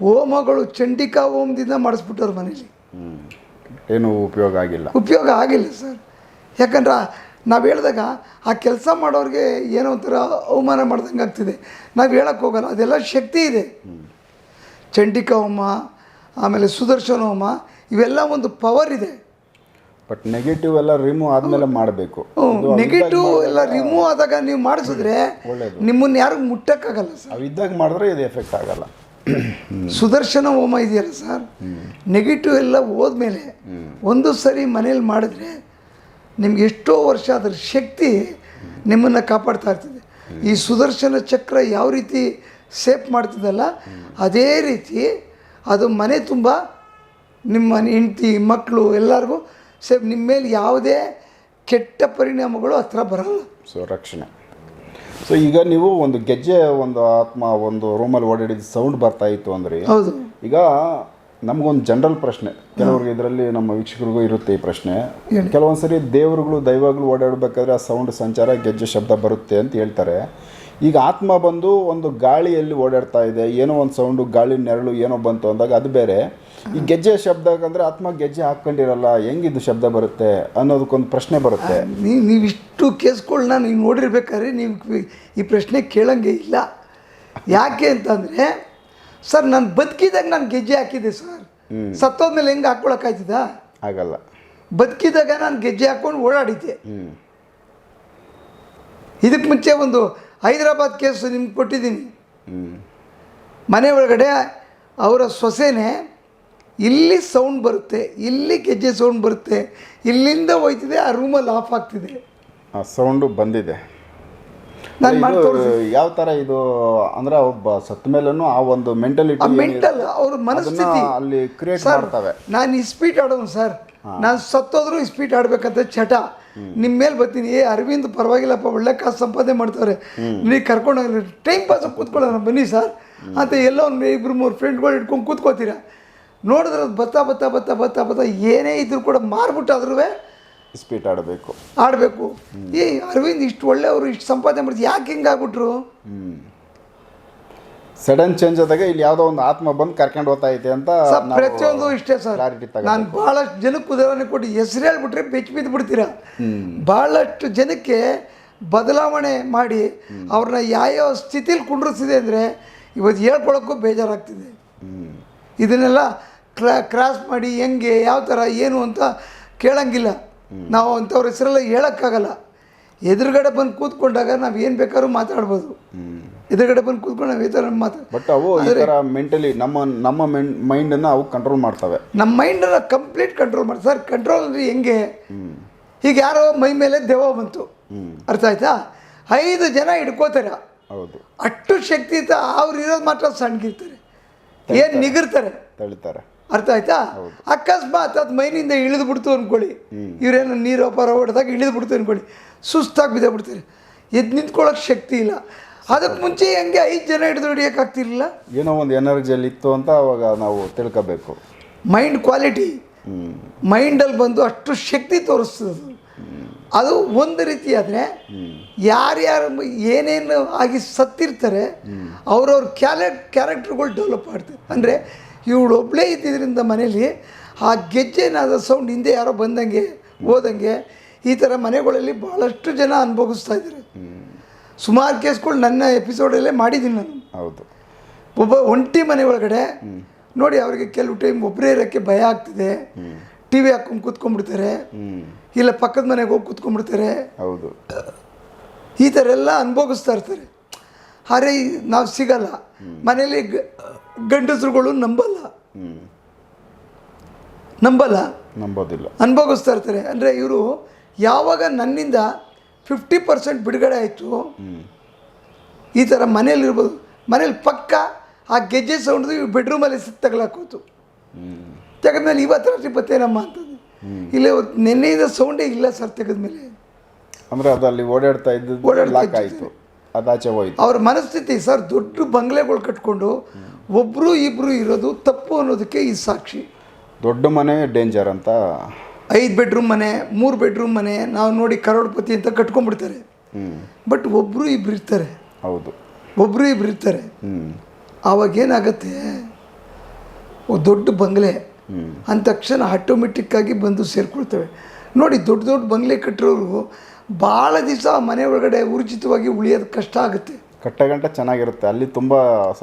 ಹೋಮಗಳು ಚಂಡಿಕಾ ಹೋಮದಿಂದ ಮಾಡಿಸ್ಬಿಟ್ಟವ್ರು ಮನೇಲಿ. ಏನು ಉಪಯೋಗ ಆಗಿಲ್ಲ. ಉಪಯೋಗ ಆಗಿಲ್ಲ ಸರ್. ಯಾಕಂದ್ರೆ ನಾವು ಹೇಳಿದಾಗ ಆ ಕೆಲಸ ಮಾಡೋರಿಗೆ ಏನೋ ಒಂಥರ ಅವಮಾನ ಮಾಡ್ದಂಗೆ ಆಗ್ತಿದೆ. ನಾವು ಹೇಳಕ್ಕೆ ಹೋಗಲ್ಲ ಅದೆಲ್ಲ ಶಕ್ತಿ ಇದೆ. ಚಂಡಿಕಾ ಹೋಮ ಆಮೇಲೆ ಸುದರ್ಶನ ಹೋಮ ಇವೆಲ್ಲ ಒಂದು ಪವರ್ ಇದೆ. ಬಟ್ ನೆಗೆಟಿವ್ ಎಲ್ಲ ರಿಮೂವ್ ಆದಮೇಲೆ ಮಾಡಬೇಕು. ನೆಗೆಟಿವ್ ಎಲ್ಲ ರಿಮೂವ್ ಆದಾಗ ನೀವು ಮಾಡಿಸಿದ್ರೆ ನಿಮ್ಮನ್ನ ಯಾರು ಮುಟ್ಟಕ್ಕಾಗಲ್ಲ ಸರ್. ಅವಿದ್ದಾಗ ಮಾಡಿದ್ರೆ ಇದು ಎಫೆಕ್ಟ್ ಆಗಲ್ಲ. ಸುದರ್ಶನ ಹೋಮ ಇದೆಯಲ್ಲ ಸರ್? ನೆಗೆಟಿವ್ ಎಲ್ಲ ಹೋದ್ಮೇಲೆ ಒಂದು ಸರಿ ಮನೇಲಿ ಮಾಡಿದ್ರೆ ನಿಮ್ಗೆ ಎಷ್ಟೋ ವರ್ಷ ಅದರ ಶಕ್ತಿ ನಿಮ್ಮನ್ನು ಕಾಪಾಡ್ತಾ ಇರ್ತದೆ. ಈ ಸುದರ್ಶನ ಚಕ್ರ ಯಾವ ರೀತಿ ಸೇಫ್ ಮಾಡ್ತದಲ್ಲ ಅದೇ ರೀತಿ ಅದು ಮನೆ ತುಂಬ ನಿಮ್ಮ ಹೆಂಡತಿ ಮಕ್ಕಳು ಎಲ್ಲರಿಗೂ ಸೇಫ್ ನಿಮ್ಮ ಮೇಲೆ ಯಾವುದೇ ಕೆಟ್ಟ ಪರಿಣಾಮಗಳು ಹತ್ರ ಬರಲ್ಲ. ಸೊ ರಕ್ಷಣೆ. ಸೊ ಈಗ ನೀವು ಒಂದು ಗೆಜ್ಜೆ ಒಂದು ಆತ್ಮ ಒಂದು ರೂಮಲ್ಲಿ ಓಡಾಡಿದ ಸೌಂಡ್ ಬರ್ತಾ ಇತ್ತು ಅಂದ್ರೆ ಹೌದು. ಈಗ ನಮಗೊಂದು ಜನರಲ್ ಪ್ರಶ್ನೆ. ಕೆಲವ್ರಿಗೆ ಇದರಲ್ಲಿ ನಮ್ಮ ವೀಕ್ಷಕರಿಗೂ ಇರುತ್ತೆ ಈ ಪ್ರಶ್ನೆ. ಕೆಲವೊಂದ್ಸರಿ ದೇವರುಗಳು ದೈವಗಳು ಓಡಾಡಬೇಕಾದ್ರೆ ಆ ಸೌಂಡ್ ಸಂಚಾರ ಗೆಜ್ಜೆ ಶಬ್ದ ಬರುತ್ತೆ ಅಂತ ಹೇಳ್ತಾರೆ. ಈಗ ಆತ್ಮ ಬಂದು ಒಂದು ಗಾಳಿಯಲ್ಲಿ ಓಡಾಡ್ತಾ ಇದೆ ಏನೋ ಒಂದು ಸೌಂಡು ಗಾಳಿ ನೆರಳು ಏನೋ ಬಂತು ಅಂದಾಗ ಅದು ಬೇರೆ. ಈ ಗೆಜ್ಜೆ ಶಬ್ದ ಅಂದರೆ ಆತ್ಮ ಗೆಜ್ಜೆ ಹಾಕ್ಕೊಂಡಿರಲ್ಲ ಹೆಂಗಿದು ಶಬ್ದ ಬರುತ್ತೆ ಅನ್ನೋದಕ್ಕೊಂದು ಪ್ರಶ್ನೆ ಬರುತ್ತೆ. ನೀವು ನೀವಿಷ್ಟು ಕೇಸ್ಗಳನ್ನ ನೀವು ನೋಡಿರ್ಬೇಕಾದ್ರೆ ನೀವು ಈ ಪ್ರಶ್ನೆ ಕೇಳೋಂಗೆ ಇಲ್ಲ. ಯಾಕೆ ಅಂತಂದರೆ ಸರ್ ನಾನು ಬದುಕಿದಾಗ ನಾನು ಗೆಜ್ಜೆ ಹಾಕಿದ್ದೆ ಸರ್. ಸತ್ತೋದ್ಮೇಲೆ ಹೆಂಗೆ ಹಾಕ್ಕೊಳಕ್ಕಾಯ್ತದ ಆಗಲ್ಲ. ಬದುಕಿದಾಗ ನಾನು ಗೆಜ್ಜೆ ಹಾಕ್ಕೊಂಡು ಓಡಾಡಿದ್ದೆ. ಇದಕ್ಕೆ ಮುಂಚೆ ಒಂದು ಹೈದರಾಬಾದ್ ಕೇಸು ನಿಮ್ಗೆ ಕೊಟ್ಟಿದ್ದೀನಿ. ಮನೆ ಒಳಗಡೆ ಅವರ ಸೊಸೆನೇ ಇಲ್ಲಿ ಸೌಂಡ್ ಬರುತ್ತೆ ಇಲ್ಲಿ ಗೆಜ್ಜೆ ಸೌಂಡ್ ಬರುತ್ತೆ ಇಲ್ಲಿಂದ ಹೋಯ್ತಿದೆ ಆ ರೂಮಲ್ಲಿ ಆಫ್ ಆಗ್ತಿದೆ. ಆ ಸೌಂಡು ಬಂದಿದೆ. ನಾನು ಮಾಡಿ ಇದು ಯಾವ ಥರ ಇದು ಅಂದ್ರೆ ಒಬ್ಬ ಸತ್ತ ಮೇಲೂ ಆ ಒಂದು ಮೆಂಟಲಿಟಿ ಮೆಂಟಲ್ ಅವ್ರ ಮನಸ್ಥಿತಿ. ಅಲ್ಲಿ ಕ್ರಿಯೇಟ್ ಮಾಡ್ತವೆ. ನಾನು ಇಸ್ಪೀಟ್ ಆಡೋನು ಸರ್ ನಾನು ಸತ್ತೋದ್ರೂ ಸ್ಪೀಟ್ ಆಡ್ಬೇಕಂತ ಚಟ. ನಿಮ್ಮ ಮೇಲೆ ಬರ್ತೀನಿ. ಏ ಅರವಿಂದ್ ಪರವಾಗಿಲ್ಲಪ್ಪ ಒಳ್ಳೆ ಕಾಸು ಸಂಪಾದನೆ ಮಾಡ್ತಾರೆ ನೀವು ಕರ್ಕೊಂಡು ಹೋಗಿ ಟೈಮ್ ಪಾಸ್ ಕೂತ್ಕೊಳ್ಳೋಣ ಬನ್ನಿ ಸರ್ ಅಂತ ಎಲ್ಲ ಒಂದು ಇಬ್ರು ಮೂರು ಫ್ರೆಂಡ್ಗಳು ಇಟ್ಕೊಂಡು ಕೂತ್ಕೋತೀರ? ನೋಡಿದ್ರೆ ಅದು ಬತ್ತಾ ಬತ್ತಾ ಬತ್ತಾ ಬತ್ತಾ ಬತ್ತಾ ಏನೇ ಇದ್ರು ಕೂಡ ಮಾರ್ಬಿಟ್ಟಾದ್ರೂ ಸ್ಪೀಟ್ ಆಡಬೇಕು. ಆಡಬೇಕು. ಏ ಅರವಿಂದ್ ಇಷ್ಟು ಒಳ್ಳೆಯವರು ಇಷ್ಟು ಸಂಪಾದನೆ ಮಾಡ್ತೀವಿ ಯಾಕೆ ಹಿಂಗೆ ಆಗ್ಬಿಟ್ರು? ಸಡನ್ ಚೇಂಜ್ ಆದಾಗ ಇಲ್ಲಿ ಯಾವುದೋ ಒಂದು ಆತ್ಮ ಬಂದು ಕರ್ಕೊಂಡು ಹೋಗ್ತಾ ಐತೆ ಅಂತ ಸರ್ ನಾವು ಪ್ರತಿಯೊಂದು ಇಷ್ಟೇ ಸರ್. clarity. ನಾನು ಭಾಳಷ್ಟು ಜನಕ್ಕೆ ಉದಾಹರಣೆ ಕೊಟ್ಟು ಹೆಸರು ಹೇಳ್ಬಿಟ್ರೆ ಬೆಚ್ಚಿ ಬಿದ್ದು ಬಿಡ್ತೀರಾ? ಭಾಳಷ್ಟು ಜನಕ್ಕೆ ಬದಲಾವಣೆ ಮಾಡಿ ಅವ್ರನ್ನ ಯಾವ ಸ್ಥಿತಿಲಿ ಕುಂಡ್ರಿಸಿದೆ ಅಂದರೆ ಇವತ್ತು ಹೇಳ್ಕೊಳಕ್ಕೂ ಬೇಜಾರಾಗ್ತಿದೆ. ಇದನ್ನೆಲ್ಲ ಕ್ರಾ ಕ್ರಾಸ್ ಮಾಡಿ ಹೆಂಗೆ ಯಾವ ಥರ ಏನು ಅಂತ ಕೇಳಂಗಿಲ್ಲ. ನಾವು ಅಂಥವ್ರ ಹೆಸರೆಲ್ಲ ಹೇಳೋಕ್ಕಾಗಲ್ಲ. ಎದುರುಗಡೆ ಬಂದು ಕೂತ್ಕೊಂಡಾಗ ನಾವು ಏನು ಬೇಕಾದ್ರೂ ಮಾತಾಡ್ಬೋದು. ಎದುರುಗಡೆ ಬಂದು ಕೂತ್ಕೊಂಡು ನಾವು ಈ ಥರ ಮಾತು ಬಟ್ ಅವು ಈ ಮೆಂಟಲಿ ನಮ್ಮ ನಮ್ಮ ಮೈಂಡ್ ಅನ್ನ ಅವು ಕಂಟ್ರೋಲ್ ಮಾಡ್ತವೆ. ನಮ್ಮ ಮೈಂಡನ್ನು ಕಂಪ್ಲೀಟ್ ಕಂಟ್ರೋಲ್ ಮಾಡಿ ಸರ್ ಕಂಟ್ರೋಲ್ ಅಂದರೆ ಹೆಂಗೆ? ಈಗ ಯಾರೋ ಮೈ ಮೇಲೆ ದೆವ್ವ ಬಂತು. ಅರ್ಥ ಆಯ್ತಾ? ಐದು ಜನ ಹಿಡ್ಕೋತಾರೆ. ಹೌದು. ಅಷ್ಟು ಶಕ್ತಿ ಇತ್ತು ಅವ್ರು ಇರೋದು ಮಾತ್ರ ಸಣ್ಣಗಿರ್ತಾರೆ. ಏನು ನಿಗಿರ್ತಾರೆ? ತಳಿತಾರೆ. ಅರ್ಥ ಆಯ್ತಾ? ಅಕಸ್ಮಾತ್ ಅದು ಮೈನಿಂದ ಇಳಿದು ಬಿಡ್ತು ಅಂದ್ಕೊಳ್ಳಿ ಇವರೇನು ನೀರು ಪರ ಹೊಡೆದಾಗ ಇಳಿದು ಬಿಡ್ತು ಅಂದ್ಕೊಳ್ಳಿ ಸುಸ್ತಾಗಿ ಬಿದ್ದ ಬಿಡ್ತಾರೆ. ಎದ್ದು ನಿಂತ್ಕೊಳ್ಳೋಕೆ ಶಕ್ತಿ ಇಲ್ಲ. ಅದಕ್ಕೆ ಮುಂಚೆ ಹೆಂಗೆ ಐದು ಜನ ಹಿಡಿದು ಹಿಡಿಯೋಕ್ಕಾಗ್ತಿರ್ಲಿಲ್ಲ ಏನೋ ಒಂದು ಎನರ್ಜಿಯಲ್ಲಿ ಇತ್ತು ಅಂತ ಅವಾಗ ನಾವು ತಿಳ್ಕೋಬೇಕು. ಮೈಂಡ್ ಕ್ವಾಲಿಟಿ ಮೈಂಡಲ್ಲಿ ಬಂದು ಅಷ್ಟು ಶಕ್ತಿ ತೋರಿಸ್ತದೆ ಅದು. ಒಂದು ರೀತಿ ಆದರೆ ಯಾರ್ಯಾರು ಏನೇನು ಆಗಿ ಸತ್ತಿರ್ತಾರೆ ಅವ್ರವ್ರ ಕ್ಯಾಲೆ ಕ್ಯಾರೆಕ್ಟರ್ಗಳು ಡೆವಲಪ್ ಮಾಡ್ತಾರೆ ಅಂದರೆ ಇವಳು ಒಬ್ಬಳೇ ಇದ್ದಿದ್ದರಿಂದ ಮನೇಲಿ ಆ ಗೆಜ್ಜೆನಾದ ಸೌಂಡ್ ಹಿಂದೆ ಯಾರೋ ಬಂದಂಗೆ ಹೋದಂಗೆ ಈ ಥರ ಮನೆಗಳಲ್ಲಿ ಭಾಳಷ್ಟು ಜನ ಅನುಭವಿಸ್ತಾ ಇದ್ದಾರೆ. ಸುಮಾರು ಕೇಸ್ಗಳು ನನ್ನ ಎಪಿಸೋಡಲ್ಲೇ ಮಾಡಿದ್ದೀನಿ ನಾನು. ಹೌದು. ಒಬ್ಬ ಒಂಟಿ ಮನೆ ಒಳಗಡೆ ನೋಡಿ ಅವರಿಗೆ ಕೆಲವು ಟೈಮ್ ಒಬ್ಬರೇ ಇರೋಕ್ಕೆ ಭಯ ಆಗ್ತಿದೆ. ಟಿ ವಿ ಹಾಕೊಂಡು ಕೂತ್ಕೊಂಡ್ಬಿಡ್ತಾರೆ. ಇಲ್ಲ ಪಕ್ಕದ ಮನೆಗೆ ಹೋಗಿ ಕೂತ್ಕೊಂಡ್ಬಿಡ್ತಾರೆ. ಹೌದು. ಈ ಥರ ಎಲ್ಲ ಅನುಭವಿಸ್ತಾ ಇರ್ತಾರೆ. ಆದರೆ ನಾವು ಸಿಗಲ್ಲ. ಮನೇಲಿ ಗಂಡಸರುಗಳು ನಂಬಲ್ಲ. ನಂಬಲ್ಲ. ನಂಬೋದಿಲ್ಲ. ಅನುಭವಿಸ್ತಾ ಇರ್ತಾರೆ. ಅಂದರೆ ಇವರು ಯಾವಾಗ ನನ್ನಿಂದ ಫಿಫ್ಟಿ ಪರ್ಸೆಂಟ್ ಬಿಡುಗಡೆ ಆಯಿತು. ಈ ಥರ ಮನೇಲಿರ್ಬೋದು ಮನೇಲಿ ಪಕ್ಕ ಆ ಗೆಜ್ಜೆ ಸೌಂಡ್ದು ಇವ್ರು ಬೆಡ್ರೂಮಲ್ಲಿ ತಗಲಾಕೋತು ತೆಗೆದ್ಮೇಲೆ ಇವತ್ತು ರಾತ್ರಿ ಬತ್ತೇನಮ್ಮ ಅಂತಂದು. ಇಲ್ಲ ನಿನ್ನೆಯಿಂದ ಸೌಂಡೇ ಇಲ್ಲ ಸರ್ ತೆಗೆದ್ಮೇಲೆ. ಅಂದ್ರೆ ಅದು ಅಲ್ಲಿ ಓಡಾಡ್ತಾ ಇದ್ದು ಓಡಾಡ್ತಾಯಿತು ಅದಾಚೆ ಆಯ್ತು. ಅದು ಆಚೆ ಹೋಯ್ತು. ಅವ್ರ ಮನಸ್ಥಿತಿ ಸರ್ ದೊಡ್ಡ ಬಂಗ್ಲೆಗಳು ಕಟ್ಕೊಂಡು ಒಬ್ಬರು ಇಬ್ಬರು ಇರೋದು ತಪ್ಪು ಅನ್ನೋದಕ್ಕೆ ಈ ಸಾಕ್ಷಿ. ದೊಡ್ಡ ಮನೆ ಡೇಂಜರ್ ಅಂತ ಐದು ಬೆಡ್ರೂಮ್ ಮನೆ ಮೂರು ಬೆಡ್ರೂಮ್ ಮನೆ ನಾವು ನೋಡಿ ಕರೋಡ್ಪತಿ ಅಂತ ಕಟ್ಕೊಂಡ್ಬಿಡ್ತಾರೆ. ಬಟ್ ಒಬ್ಬರು ಇಬ್ರು ಇರ್ತಾರೆ. ಹೌದು. ಒಬ್ಬರು ಇಬ್ರು ಇರ್ತಾರೆ. ಹ್ಮ್. ಆವಾಗ ಏನಾಗುತ್ತೆ? ಓ ದೊಡ್ಡ ಬಂಗ್ಲೆ ಅಂದ ತಕ್ಷಣ ಆಟೋಮೆಟಿಕ್ಕಾಗಿ ಬಂದು ಸೇರ್ಕೊಳ್ತವೆ. ನೋಡಿ ದೊಡ್ಡ ದೊಡ್ಡ ಬಂಗ್ಲೆ ಕಟ್ಟಿರೋರು ಭಾಳ ದಿವಸ ಮನೆ ಒಳಗಡೆ ಊರ್ಜಿತವಾಗಿ ಉಳಿಯೋದು ಕಷ್ಟ ಆಗುತ್ತೆ. ಕಟ್ಟಗಂಟ ಚೆನ್ನಾಗಿರುತ್ತೆ. ಅಲ್ಲಿ ತುಂಬಾ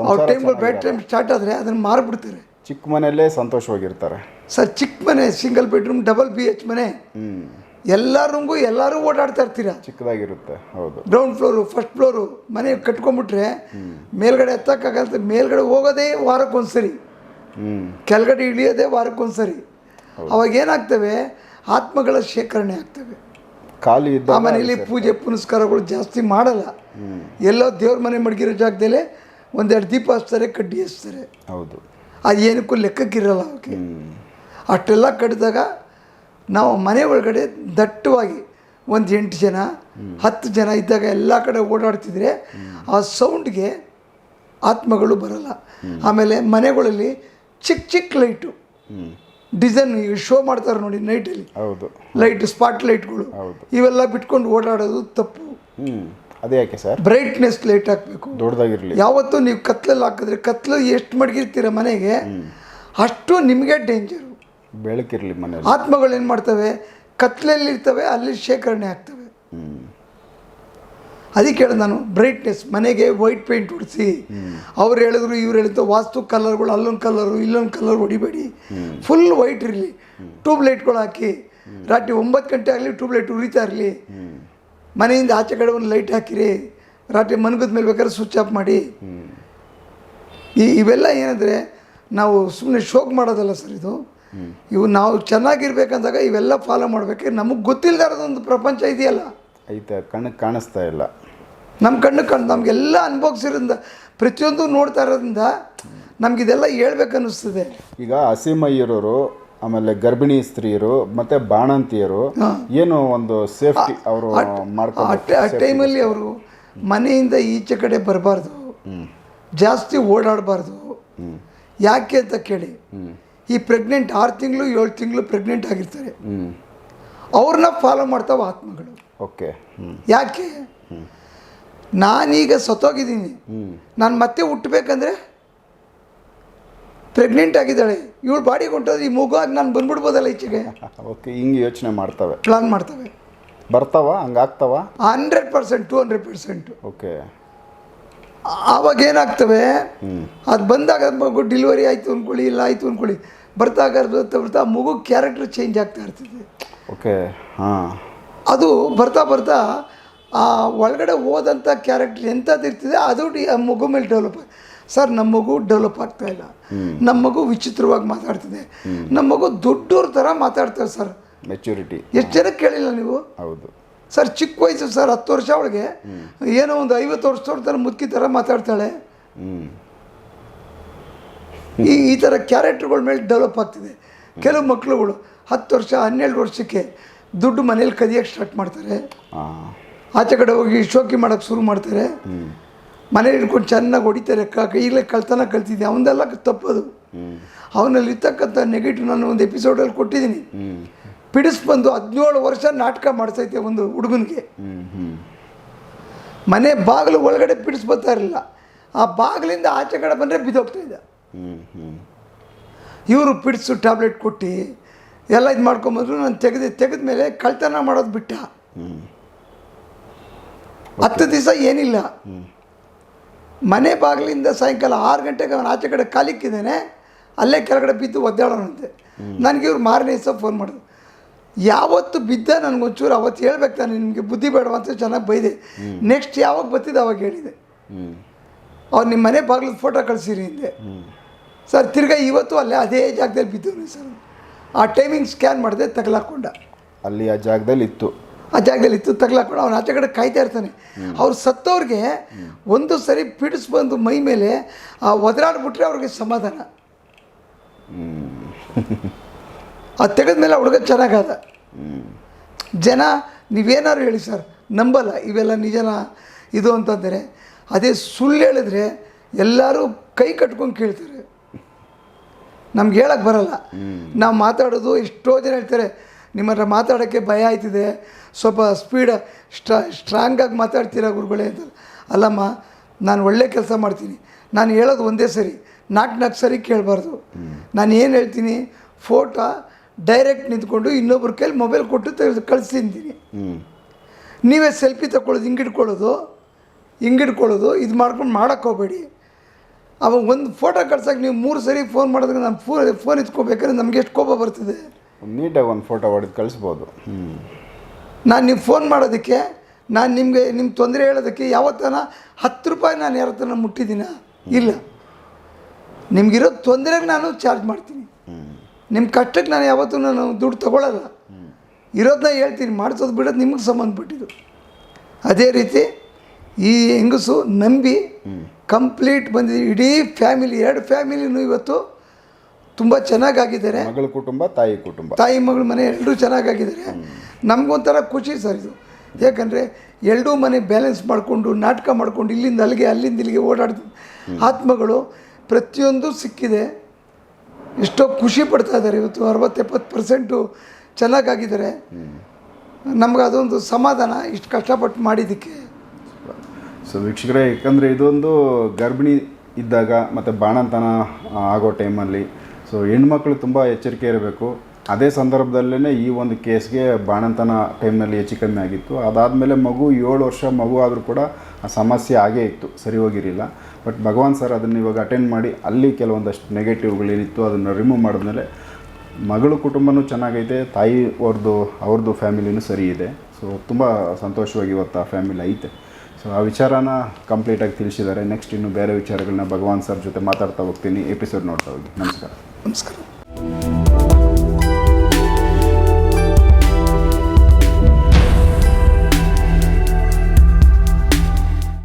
ಅವ್ರ ಟೈಮ್ಗಳು ಬ್ಯಾಡ್. ಟೈಮ್ ಸ್ಟಾರ್ಟ್ ಆದರೆ ಅದನ್ನು ಮಾರ್ಬಿಡ್ತಾರೆ. ಚಿಕ್ಕ ಮನೆಯಲ್ಲೇ ಸಂತೋಷವಾಗಿರ್ತಾರೆ. ಸರ್ ಚಿಕ್ಕ ಮನೆ single bedroom double B H ಮನೆ. ಎಲ್ಲರೂ ಎಲ್ಲ ರೂಮ್ಗೂ ಎಲ್ಲರೂ ಓಡಾಡ್ತಾ ಇರ್ತೀರಾ? ಚಿಕ್ಕದಾಗಿರುತ್ತೆ ಹೌದು. ಗ್ರೌಂಡ್ ಫ್ಲೋರು ಫಸ್ಟ್ ಫ್ಲೋರು ಮನೆ ಕಟ್ಕೊಂಡ್ಬಿಟ್ರೆ ಮೇಲ್ಗಡೆ ಎತ್ತಕ್ಕಾಗಲ್ಲ ಮೇಲ್ಗಡೆ ಹೋಗೋದೇ ವಾರಕ್ಕೊಂದ್ಸರಿ. ಕೆಳಗಡೆ ಇಳಿಯೋದೇ ವಾರಕ್ಕೊಂದ್ಸರಿ. ಅವಾಗ ಏನಾಗ್ತವೆ? ಆತ್ಮಗಳ ಶೇಖರಣೆ ಆಗ್ತವೆ. ಖಾಲಿ ಆ ಮನೆಯಲ್ಲಿ ಪೂಜೆ ಪುನಸ್ಕಾರಗಳು ಜಾಸ್ತಿ ಮಾಡಲ್ಲ. ಎಲ್ಲೋ ದೇವ್ರ ಮನೆ ಮಡಗಿರೋ ಜಾಗದಲ್ಲೇ ಒಂದೆರಡು ದೀಪ ಹಚ್ತಾರೆ ಕಡ್ಡಿ ಹಚ್ತಾರೆ. ಹೌದು. ಅದು ಏನಕ್ಕೂ ಲೆಕ್ಕಕ್ಕಿರಲ್ಲ ಅವಕ್ಕೆ. ಅಷ್ಟೆಲ್ಲ ಕಟ್ಟಿದಾಗ ನಾವು ಮನೆ ಒಳಗಡೆ ದಟ್ಟವಾಗಿ ಒಂದು ಎಂಟು ಜನ ಹತ್ತು ಜನ ಇದ್ದಾಗ ಎಲ್ಲ ಕಡೆ ಓಡಾಡ್ತಿದ್ರೆ ಆ ಸೌಂಡ್ಗೆ ಆತ್ಮಗಳು ಬರಲ್ಲ. ಆಮೇಲೆ ಮನೆಗಳಲ್ಲಿ ಚಿಕ್ಕ ಚಿಕ್ಕ ಲೈಟು. ಡಿಸೈನ್ ಶೋ ಮಾಡ್ತಾರೆ ನೋಡಿ ನೈಟಲ್ಲಿ. ಹೌದು. ಲೈಟ್ ಸ್ಪಾಟ್ ಲೈಟ್ಗಳು. ಇವೆಲ್ಲ ಬಿಟ್ಕೊಂಡು ಓಡಾಡೋದು ತಪ್ಪು. ಅದೇ ಯಾಕೆ ಸರ್? ಬ್ರೈಟ್ನೆಸ್ ಲೈಟ್ ಹಾಕಬೇಕು. ದೊಡ್ಡದಾಗಿರಲಿ. ಯಾವತ್ತೂ ನೀವು ಕತ್ಲಲ್ಲಿ ಹಾಕಿದ್ರೆ ಕತ್ಲಲ್ಲಿ ಎಷ್ಟು ಮಡಗಿರ್ತೀರ ಮನೆಗೆ ಅಷ್ಟು ನಿಮಗೆ ಡೇಂಜರು ಬೆಳಕಿರಲಿ ಮನೆಯಲ್ಲಿ. ಆತ್ಮಗಳು ಏನು ಮಾಡ್ತವೆ? ಕತ್ಲಲ್ಲಿರ್ತವೆ ಅಲ್ಲಿ ಶೇಖರಣೆ ಆಗ್ತವೆ. ಅದಕ್ಕೆ ಹೇಳಿದೆ ನಾನು ಬ್ರೈಟ್ನೆಸ್ ಮನೆಗೆ ವೈಟ್ ಪೇಂಟ್ ಹೊಡಿಸಿ ಅವ್ರು ಹೇಳಿದ್ರು ಇವ್ರು ಹೇಳಿದ್ರು ವಾಸ್ತು ಕಲರ್ಗಳು ಅಲ್ಲೊಂದು ಕಲರು ಇಲ್ಲೊಂದು ಕಲರ್ ಹೊಡಿಬೇಡಿ. ಫುಲ್ ವೈಟ್ ಇರಲಿ. ಟ್ಯೂಬ್ಲೈಟ್ಗಳು ಹಾಕಿ. ರಾತ್ರಿ ಒಂಬತ್ತು ಗಂಟೆ ಆಗಲಿ ಟ್ಯೂಬ್ಲೈಟ್ ಉರಿತಾ ಇರಲಿ. ಮನೆಯಿಂದ ಆಚೆ ಕಡೆ ಒಂದು ಲೈಟ್ ಹಾಕಿರಿ. ರಾತ್ರಿ ಮನ್ಗದ ಮೇಲೆ ಬೇಕಾದ್ರೆ ಸ್ವಿಚ್ ಆಫ್ ಮಾಡಿ. ಈ ಇವೆಲ್ಲ ಏನಂದರೆ ನಾವು ಸುಮ್ಮನೆ ಶೋಕ್ ಮಾಡೋದಲ್ಲ ಸರ್ ಇದು. ಇವು ನಾವು ಚೆನ್ನಾಗಿರ್ಬೇಕಂದಾಗ ಇವೆಲ್ಲ ಫಾಲೋ ಮಾಡಬೇಕು. ನಮಗೆ ಗೊತ್ತಿಲ್ಲದಾರದೊಂದು ಪ್ರಪಂಚ ಇದೆಯಲ್ಲ? ಐತೆ ಕಣ್ಣಿಗೆ ಕಾಣಿಸ್ತಾ ಇಲ್ಲ. ನಮ್ಮ ಕಣ್ಣು ಕಣ್ ನಮಗೆಲ್ಲ ಅನುಭವಿಸಿರೋದ್ರಿಂದ ಪ್ರತಿಯೊಂದು ನೋಡ್ತಾ ಇರೋದ್ರಿಂದ ನಮಗಿದೆಲ್ಲ ಹೇಳ್ಬೇಕು ಅನಿಸ್ತದೆ ಈಗ ಹಸಿಮಯ್ಯರೋರು ಆಮೇಲೆ ಗರ್ಭಿಣಿ ಸ್ತ್ರೀಯರು ಮತ್ತೆ ಬಾಣಂತಿಯರು ಏನು ಒಂದು ಸೇಫ್ಟಿ ಅವರು ಮಾಡ್ಕೊಂಡು ಆ ಟೈಮಲ್ಲಿ ಅವರು ಮನೆಯಿಂದ ಈಚೆ ಕಡೆ ಬರಬಾರ್ದು. ಜಾಸ್ತಿ ಓಡಾಡಬಾರ್ದು. ಯಾಕೆ ಅಂತ ಕೇಳಿ. ಈ ಪ್ರೆಗ್ನೆಂಟ್ ಆರು ತಿಂಗಳು ಏಳು ತಿಂಗಳು ಪ್ರೆಗ್ನೆಂಟ್ ಆಗಿರ್ತಾರೆ. ಅವ್ರನ್ನ ಫಾಲೋ ಮಾಡ್ತಾವ ಆತ್ಮಗಳು. ಓಕೆ. ಯಾಕೆ? ನಾನೀಗ ಸತ್ತೋಗಿದ್ದೀನಿ. ನಾನು ಮತ್ತೆ ಹುಟ್ಟಬೇಕಂದ್ರೆ ಪ್ರೆಗ್ನೆಂಟ್ ಆಗಿದ್ದಾಳೆ. ಇವಳು ಬಾಡಿಗೆ ಹೊಂಟೋದ್ರೆ ಈ ಮಗುವಾಗಿ ನಾನು ಬಂದ್ಬಿಡ್ಬೋದಲ್ಲ ಈಚೆಗೆ? [laughs] ಓಕೆ ಹಿಂಗೆ ಯೋಚನೆ ಮಾಡ್ತವೆ. ಪ್ಲಾನ್ ಮಾಡ್ತವೆ. ಬರ್ತಾವ ಹಂಗಾಗ್ತಾವ hundred percent to hundred percent okay. ಆವಾಗ ಏನಾಗ್ತವೆ? ಅದು ಬಂದಾಗ ಮಗು ಡೆಲಿವರಿ ಆಯಿತು ಅಂದ್ಕೊಳ್ಳಿ ಇಲ್ಲ ಆಯಿತು ಅಂದ್ಕೊಳ್ಳಿ ಬರ್ತಾ ಬರ್ತಾ ಆ ಮಗು ಕ್ಯಾರೆಕ್ಟರ್ ಚೇಂಜ್ ಆಗ್ತಾ ಇರ್ತದೆ. ಓಕೆ ಹಾಂ. ಅದು ಬರ್ತಾ ಬರ್ತಾ ಆ ಒಳಗಡೆ ಹೋದಂಥ ಕ್ಯಾರೆಕ್ಟರ್ ಎಂಥದ್ದು ಇರ್ತದೆ ಅದು ಡಿ- ಆ ಮಗು ಮೇಲೆ ಡೆವಲಪ್ ಸರ್ ನಮ್ಮ ಮಗು ಡೆವಲಪ್ ಆಗ್ತಾ ಇಲ್ಲ. ನಮ್ಮ ಮಗು ವಿಚಿತ್ರವಾಗಿ ಮಾತಾಡ್ತಿದೆ. ನಮ್ಮ ಮಗು ದೊಡ್ಡವ್ರ ಥರ ಮಾತಾಡ್ತಾರೆ ಸರ್ ಮೆಚುರಿಟಿ ಎಷ್ಟು ಜನ ಕೇಳಿಲ್ಲ ನೀವು? ಹೌದು. ಸರ್ ಚಿಕ್ಕ ವಯಸ್ಸು ಸರ್ ಹತ್ತು ವರ್ಷ ಅವಳಿಗೆ ಏನೋ ಒಂದು ಐವತ್ತು ವರ್ಷದವ್ರ ಥರ ಮುದುಕಿ ಥರ ಮಾತಾಡ್ತಾಳೆ. ಹ್ಞೂ ಈ ಈ ಥರ ಕ್ಯಾರೆಕ್ಟರ್ಗಳ ಮೇಲೆ ಡೆವಲಪ್ ಆಗ್ತಿದೆ. ಕೆಲವು ಮಕ್ಕಳುಗಳು ಹತ್ತು ವರ್ಷ ಹನ್ನೆರಡು ವರ್ಷಕ್ಕೆ ದುಡ್ಡು ಮನೇಲಿ ಕದಿಯೋಕ್ಕೆ ಸ್ಟಾರ್ಟ್ ಮಾಡ್ತಾರೆ. ಆಚೆ ಕಡೆ ಹೋಗಿ ಶೋಕಿ ಮಾಡೋಕ್ಕೆ ಶುರು ಮಾಡ್ತಾರೆ. ಮನೇಲಿ ಇಟ್ಕೊಂಡು ಚೆನ್ನಾಗಿ ಹೊಡಿತಾರೆ. ಕ ಈಗಲೇ ಕಳ್ತನ ಕಲ್ತಿದ್ದೆ. ಅವನ್ನೆಲ್ಲ ತಪ್ಪೋದು. ಅವನಲ್ಲಿ ಇರ್ತಕ್ಕಂಥ ನೆಗೆಟಿವ್ ನಾನು ಒಂದು ಎಪಿಸೋಡಲ್ಲಿ ಕೊಟ್ಟಿದ್ದೀನಿ. ಪಿಡಿಸ್ಬಂದು ಹದಿನೇಳು ವರ್ಷ ನಾಟಕ ಮಾಡಿಸೈತೆ ಒಂದು ಹುಡುಗನಿಗೆ. ಮನೆ ಬಾಗಿಲು ಒಳಗಡೆ ಪಿಡಿಸ್ಬತ್ತಾ ಇರಲಿಲ್ಲ. ಆ ಬಾಗಿಲಿಂದ ಆಚೆ ಕಡೆ ಬಂದರೆ ಬಿದ್ದೋಗ್ತಾ ಇದ್ದ. ಇವರು ಪಿಡ್ಸು ಟ್ಯಾಬ್ಲೆಟ್ ಕೊಟ್ಟು ಎಲ್ಲ ಇದು ಮಾಡ್ಕೊಂಬಂದ್ರು ನಾನು ತೆಗೆದು ತೆಗೆದ ಮೇಲೆ ಕಳ್ತನ ಮಾಡೋದು ಬಿಟ್ಟ. ಹತ್ತು ದಿವಸ ಏನಿಲ್ಲ. ಮನೆ ಬಾಗಿಲಿಂದ ಸಾಯಂಕಾಲ ಆರು ಗಂಟೆಗೆ ಅವನು ಆಚೆ ಕಡೆ ಕಾಲಿಕ್ಕಿದ್ದಾನೆ ಅಲ್ಲೇ ಕೆಳಗಡೆ ಬಿದ್ದು ಒದ್ದಾಡೋಣಂತೆ. ನನಗೆ ಇವ್ರು ಮಾರನೇ ದಿವಸ ಫೋನ್ ಮಾಡಿದ್ರು. ಯಾವತ್ತು ಬಿದ್ದ ನನಗೊಂಚೂರು ಅವತ್ತು ಹೇಳ್ಬೇಕು ನಾನು ನಿಮಗೆ ಬುದ್ಧಿ ಬೇಡವಂತ ಚೆನ್ನಾಗಿ ಬೈದೆ. ನೆಕ್ಸ್ಟ್ ಯಾವಾಗ ಬರ್ತಿದ್ದೆ ಅವಾಗ ಹೇಳಿದೆ. ಹ್ಞೂ ಅವ್ರು ನಿಮ್ಮ ಮನೆ ಬಾಗಿಲದ ಫೋಟೋ ಕಳಿಸಿರಿ ಹಿಂದೆ ಸರ್ ತಿರ್ಗಾ ಇವತ್ತು ಅಲ್ಲೇ ಅದೇ ಜಾಗದಲ್ಲಿ ಬಿದ್ದವ್ರಿ ಸರ್. ಆ ಟೈಮಿಂಗ್ ಸ್ಕ್ಯಾನ್ ಮಾಡಿದೆ ತಗಲಾಕೊಂಡ. ಅಲ್ಲಿ ಆ ಜಾಗದಲ್ಲಿ ಇತ್ತು. ಆ ಜಾಗದಲ್ಲಿ ಇತ್ತು ತಗಲಾಕೊಂಡು. ಅವ್ನು ಆಚೆ ಕಡೆ ಕಾಯ್ತಾ ಇರ್ತಾನೆ. ಅವ್ರು ಸತ್ತವ್ರಿಗೆ ಒಂದು ಸರಿ ಪಿಡಿಸ್ ಬಂದು ಮೈ ಮೇಲೆ ಆ ಒದರಾಡ್ಬಿಟ್ರೆ ಅವ್ರಿಗೆ ಸಮಾಧಾನ. ಅದು ತೆಗೆದ್ಮೇಲೆ ಹುಡುಗ ಚೆನ್ನಾಗಾದ. ಜನ ನೀವೇನಾದ್ರು ಹೇಳಿ ಸರ್ ನಂಬಲ್ಲ ಇವೆಲ್ಲ ನಿಜನ ಇದು ಅಂತಂದರೆ. ಅದೇ ಸುಳ್ಳು ಹೇಳಿದ್ರೆ ಎಲ್ಲರೂ ಕೈ ಕಟ್ಕೊಂಡು ಕೇಳ್ತಾರೆ. ನಮ್ಗೆ ಹೇಳಕ್ಕೆ ಬರಲ್ಲ. ನಾವು ಮಾತಾಡೋದು ಎಷ್ಟೋ ಜನ ಹೇಳ್ತಾರೆ ನಿಮ್ಮ ಹತ್ರ ಮಾತಾಡೋಕ್ಕೆ ಭಯ ಆಯ್ತಿದೆ. ಸ್ವಲ್ಪ ಸ್ಪೀಡ್ ಸ್ಟ್ರಾ ಸ್ಟ್ರಾಂಗಾಗಿ ಮಾತಾಡ್ತೀರಾ ಗುರುಗಳೇ? ಅಂತ. ಅಲ್ಲಮ್ಮ ನಾನು ಒಳ್ಳೆ ಕೆಲಸ ಮಾಡ್ತೀನಿ. ನಾನು ಹೇಳೋದು ಒಂದೇ ಸರಿ. ನಾಲ್ಕು ನಾಲ್ಕು ಸರಿ ಕೇಳಬಾರ್ದು. ನಾನು ಏನು ಹೇಳ್ತೀನಿ ಫೋಟೋ ಡೈರೆಕ್ಟ್ ನಿಂತ್ಕೊಂಡು ಇನ್ನೊಬ್ರ ಕೈಲಿ ಮೊಬೈಲ್ ಕೊಟ್ಟು ತೆಗೆದು ಕಳಿಸ್ತಿದ್ದೀನಿ ನೀವೇ ಸೆಲ್ಫಿ ತಗೊಳ್ಳೋದು ಹಿಂಗಿಡ್ಕೊಳ್ಳೋದು ಹಿಂಗಿಡ್ಕೊಳ್ಳೋದು ಇದು ಮಾಡ್ಕೊಂಡು ಮಾಡೋಕ್ಕೆ ಹೋಗಬೇಡಿ. ಅವಾಗ ಒಂದು ಫೋಟೋ ಕಳ್ಸೋಕೆ ನೀವು ಮೂರು ಸರಿ ಫೋನ್ ಮಾಡಿದ್ರೆ ನಾನು ಫೋನ್ ಫೋನ್ ಇತ್ಕೋಬೇಕಾದ್ರೆ ನಮ್ಗೆ ಎಷ್ಟು ಕೋಪ ಬರ್ತಿದೆ. ನೀಟಾಗಿ ಒಂದು ಫೋಟೋ ಹೊಡೆದು ಕಳಿಸ್ಬೋದು. ನಾನು ನೀವು ಫೋನ್ ಮಾಡೋದಕ್ಕೆ ನಾನು ನಿಮಗೆ ನಿಮ್ಮ ತೊಂದರೆ ಹೇಳೋದಕ್ಕೆ ಯಾವತ್ತನ ಹತ್ತು ರೂಪಾಯಿ ನಾನು ಯಾರ ಹತ್ರ ಮುಟ್ಟಿದ್ದೀನ? ಇಲ್ಲ. ನಿಮಗಿರೋ ತೊಂದರೆಗೆ ನಾನು ಚಾರ್ಜ್ ಮಾಡ್ತೀನಿ. ನಿಮ್ಮ ಕಷ್ಟಕ್ಕೆ ನಾನು ಯಾವತ್ತೂ ನಾನು ದುಡ್ಡು ತೊಗೊಳ್ಳಲ್ಲ ಇರೋದನ್ನ ಹೇಳ್ತೀನಿ ಮಾಡಿಸೋದು ಬಿಡೋದು ನಿಮಗೆ ಸಂಬಂಧಪಟ್ಟಿದ್ದು. ಅದೇ ರೀತಿ ಈ ಹೆಂಗಸು ನಂಬಿ ಕಂಪ್ಲೀಟ್ ಬಂದಿದೆ. ಇಡೀ ಫ್ಯಾಮಿಲಿ ಎರಡು ಫ್ಯಾಮಿಲಿನೂ ಇವತ್ತು ತುಂಬ ಚೆನ್ನಾಗಾಗಿದ್ದಾರೆ. ಮಗಳ ಕುಟುಂಬ ತಾಯಿ ಕುಟುಂಬ. ತಾಯಿ ಮಗಳ ಮನೆ ಎಲ್ಲರೂ ಚೆನ್ನಾಗಾಗಿದ್ದಾರೆ. ನಮಗೊಂಥರ ಖುಷಿ ಸರ್ ಇದು. ಯಾಕಂದರೆ ಎರಡೂ ಮನೆ ಬ್ಯಾಲೆನ್ಸ್ ಮಾಡಿಕೊಂಡು ನಾಟಕ ಮಾಡಿಕೊಂಡು ಇಲ್ಲಿಂದ ಅಲ್ಲಿಗೆ ಅಲ್ಲಿಂದ ಇಲ್ಲಿಗೆ ಓಡಾಡ್ತ ಆತ್ಮಗಳು ಪ್ರತಿಯೊಂದು ಸಿಕ್ಕಿದೆ. ಎಷ್ಟೋ ಖುಷಿ ಪಡ್ತಾ ಇದ್ದಾರೆ ಇವತ್ತು. ಅರವತ್ತೆಪ್ಪತ್ತು ಪರ್ಸೆಂಟು ಚೆನ್ನಾಗಾಗಿದ್ದಾರೆ. ನಮ್ಗೆ ಅದೊಂದು ಸಮಾಧಾನ. ಇಷ್ಟು ಕಷ್ಟಪಟ್ಟು ಮಾಡಿದ್ದಕ್ಕೆ ಸೊ ವೀಕ್ಷಕರೇ, ಯಾಕಂದರೆ ಇದೊಂದು ಗರ್ಭಿಣಿ ಇದ್ದಾಗ ಮತ್ತು ಬಾಣಂತನ ಆಗೋ ಟೈಮಲ್ಲಿ ಸೊ ಹೆಣ್ಮಕ್ಳು ತುಂಬ ಎಚ್ಚರಿಕೆ ಇರಬೇಕು. ಅದೇ ಸಂದರ್ಭದಲ್ಲೇ ಈ ಒಂದು ಕೇಸ್ಗೆ ಬಾಣಂತನ ಟೈಮ್ನಲ್ಲಿ ಹೆಚ್ಚು ಕಮ್ಮಿ ಆಗಿತ್ತು. ಅದಾದಮೇಲೆ ಮಗು ಏಳು ವರ್ಷ ಮಗು ಆದರೂ ಕೂಡ ಆ ಸಮಸ್ಯೆ ಆಗೇ ಇತ್ತು, ಸರಿ ಹೋಗಿರಲಿಲ್ಲ. ಬಟ್ ಭಗವಾನ್ ಸರ್ ಅದನ್ನು ಇವಾಗ ಅಟೆಂಡ್ ಮಾಡಿ, ಅಲ್ಲಿ ಕೆಲವೊಂದಷ್ಟು ನೆಗೆಟಿವ್ಗಳೇನಿತ್ತು ಅದನ್ನು ರಿಮೂವ್ ಮಾಡಿದ್ಮೇಲೆ ಮಗಳು ಕುಟುಂಬನೂ ಚೆನ್ನಾಗೈತೆ, ತಾಯಿ ಅವ್ರದ್ದು ಅವ್ರದ್ದು ಫ್ಯಾಮಿಲಿನೂ ಸರಿ ಇದೆ. ಸೊ ತುಂಬ ಸಂತೋಷವಾಗಿ ಇವತ್ತು ಆ ಫ್ಯಾಮಿಲಿ ಐತೆ. ಸೊ ಆ ವಿಚಾರನ ಕಂಪ್ಲೀಟಾಗಿ ತಿಳಿಸಿದ್ದಾರೆ. ನೆಕ್ಸ್ಟ್ ಇನ್ನು ಬೇರೆ ವಿಚಾರಗಳನ್ನ ಭಗವಾನ್ ಸರ್ ಜೊತೆ ಮಾತಾಡ್ತಾ ಹೋಗ್ತೀನಿ. ಎಪಿಸೋಡ್ ನೋಡ್ತಾ ಹೋಗಿ. ನಮಸ್ಕಾರ. ನಮಸ್ಕಾರ.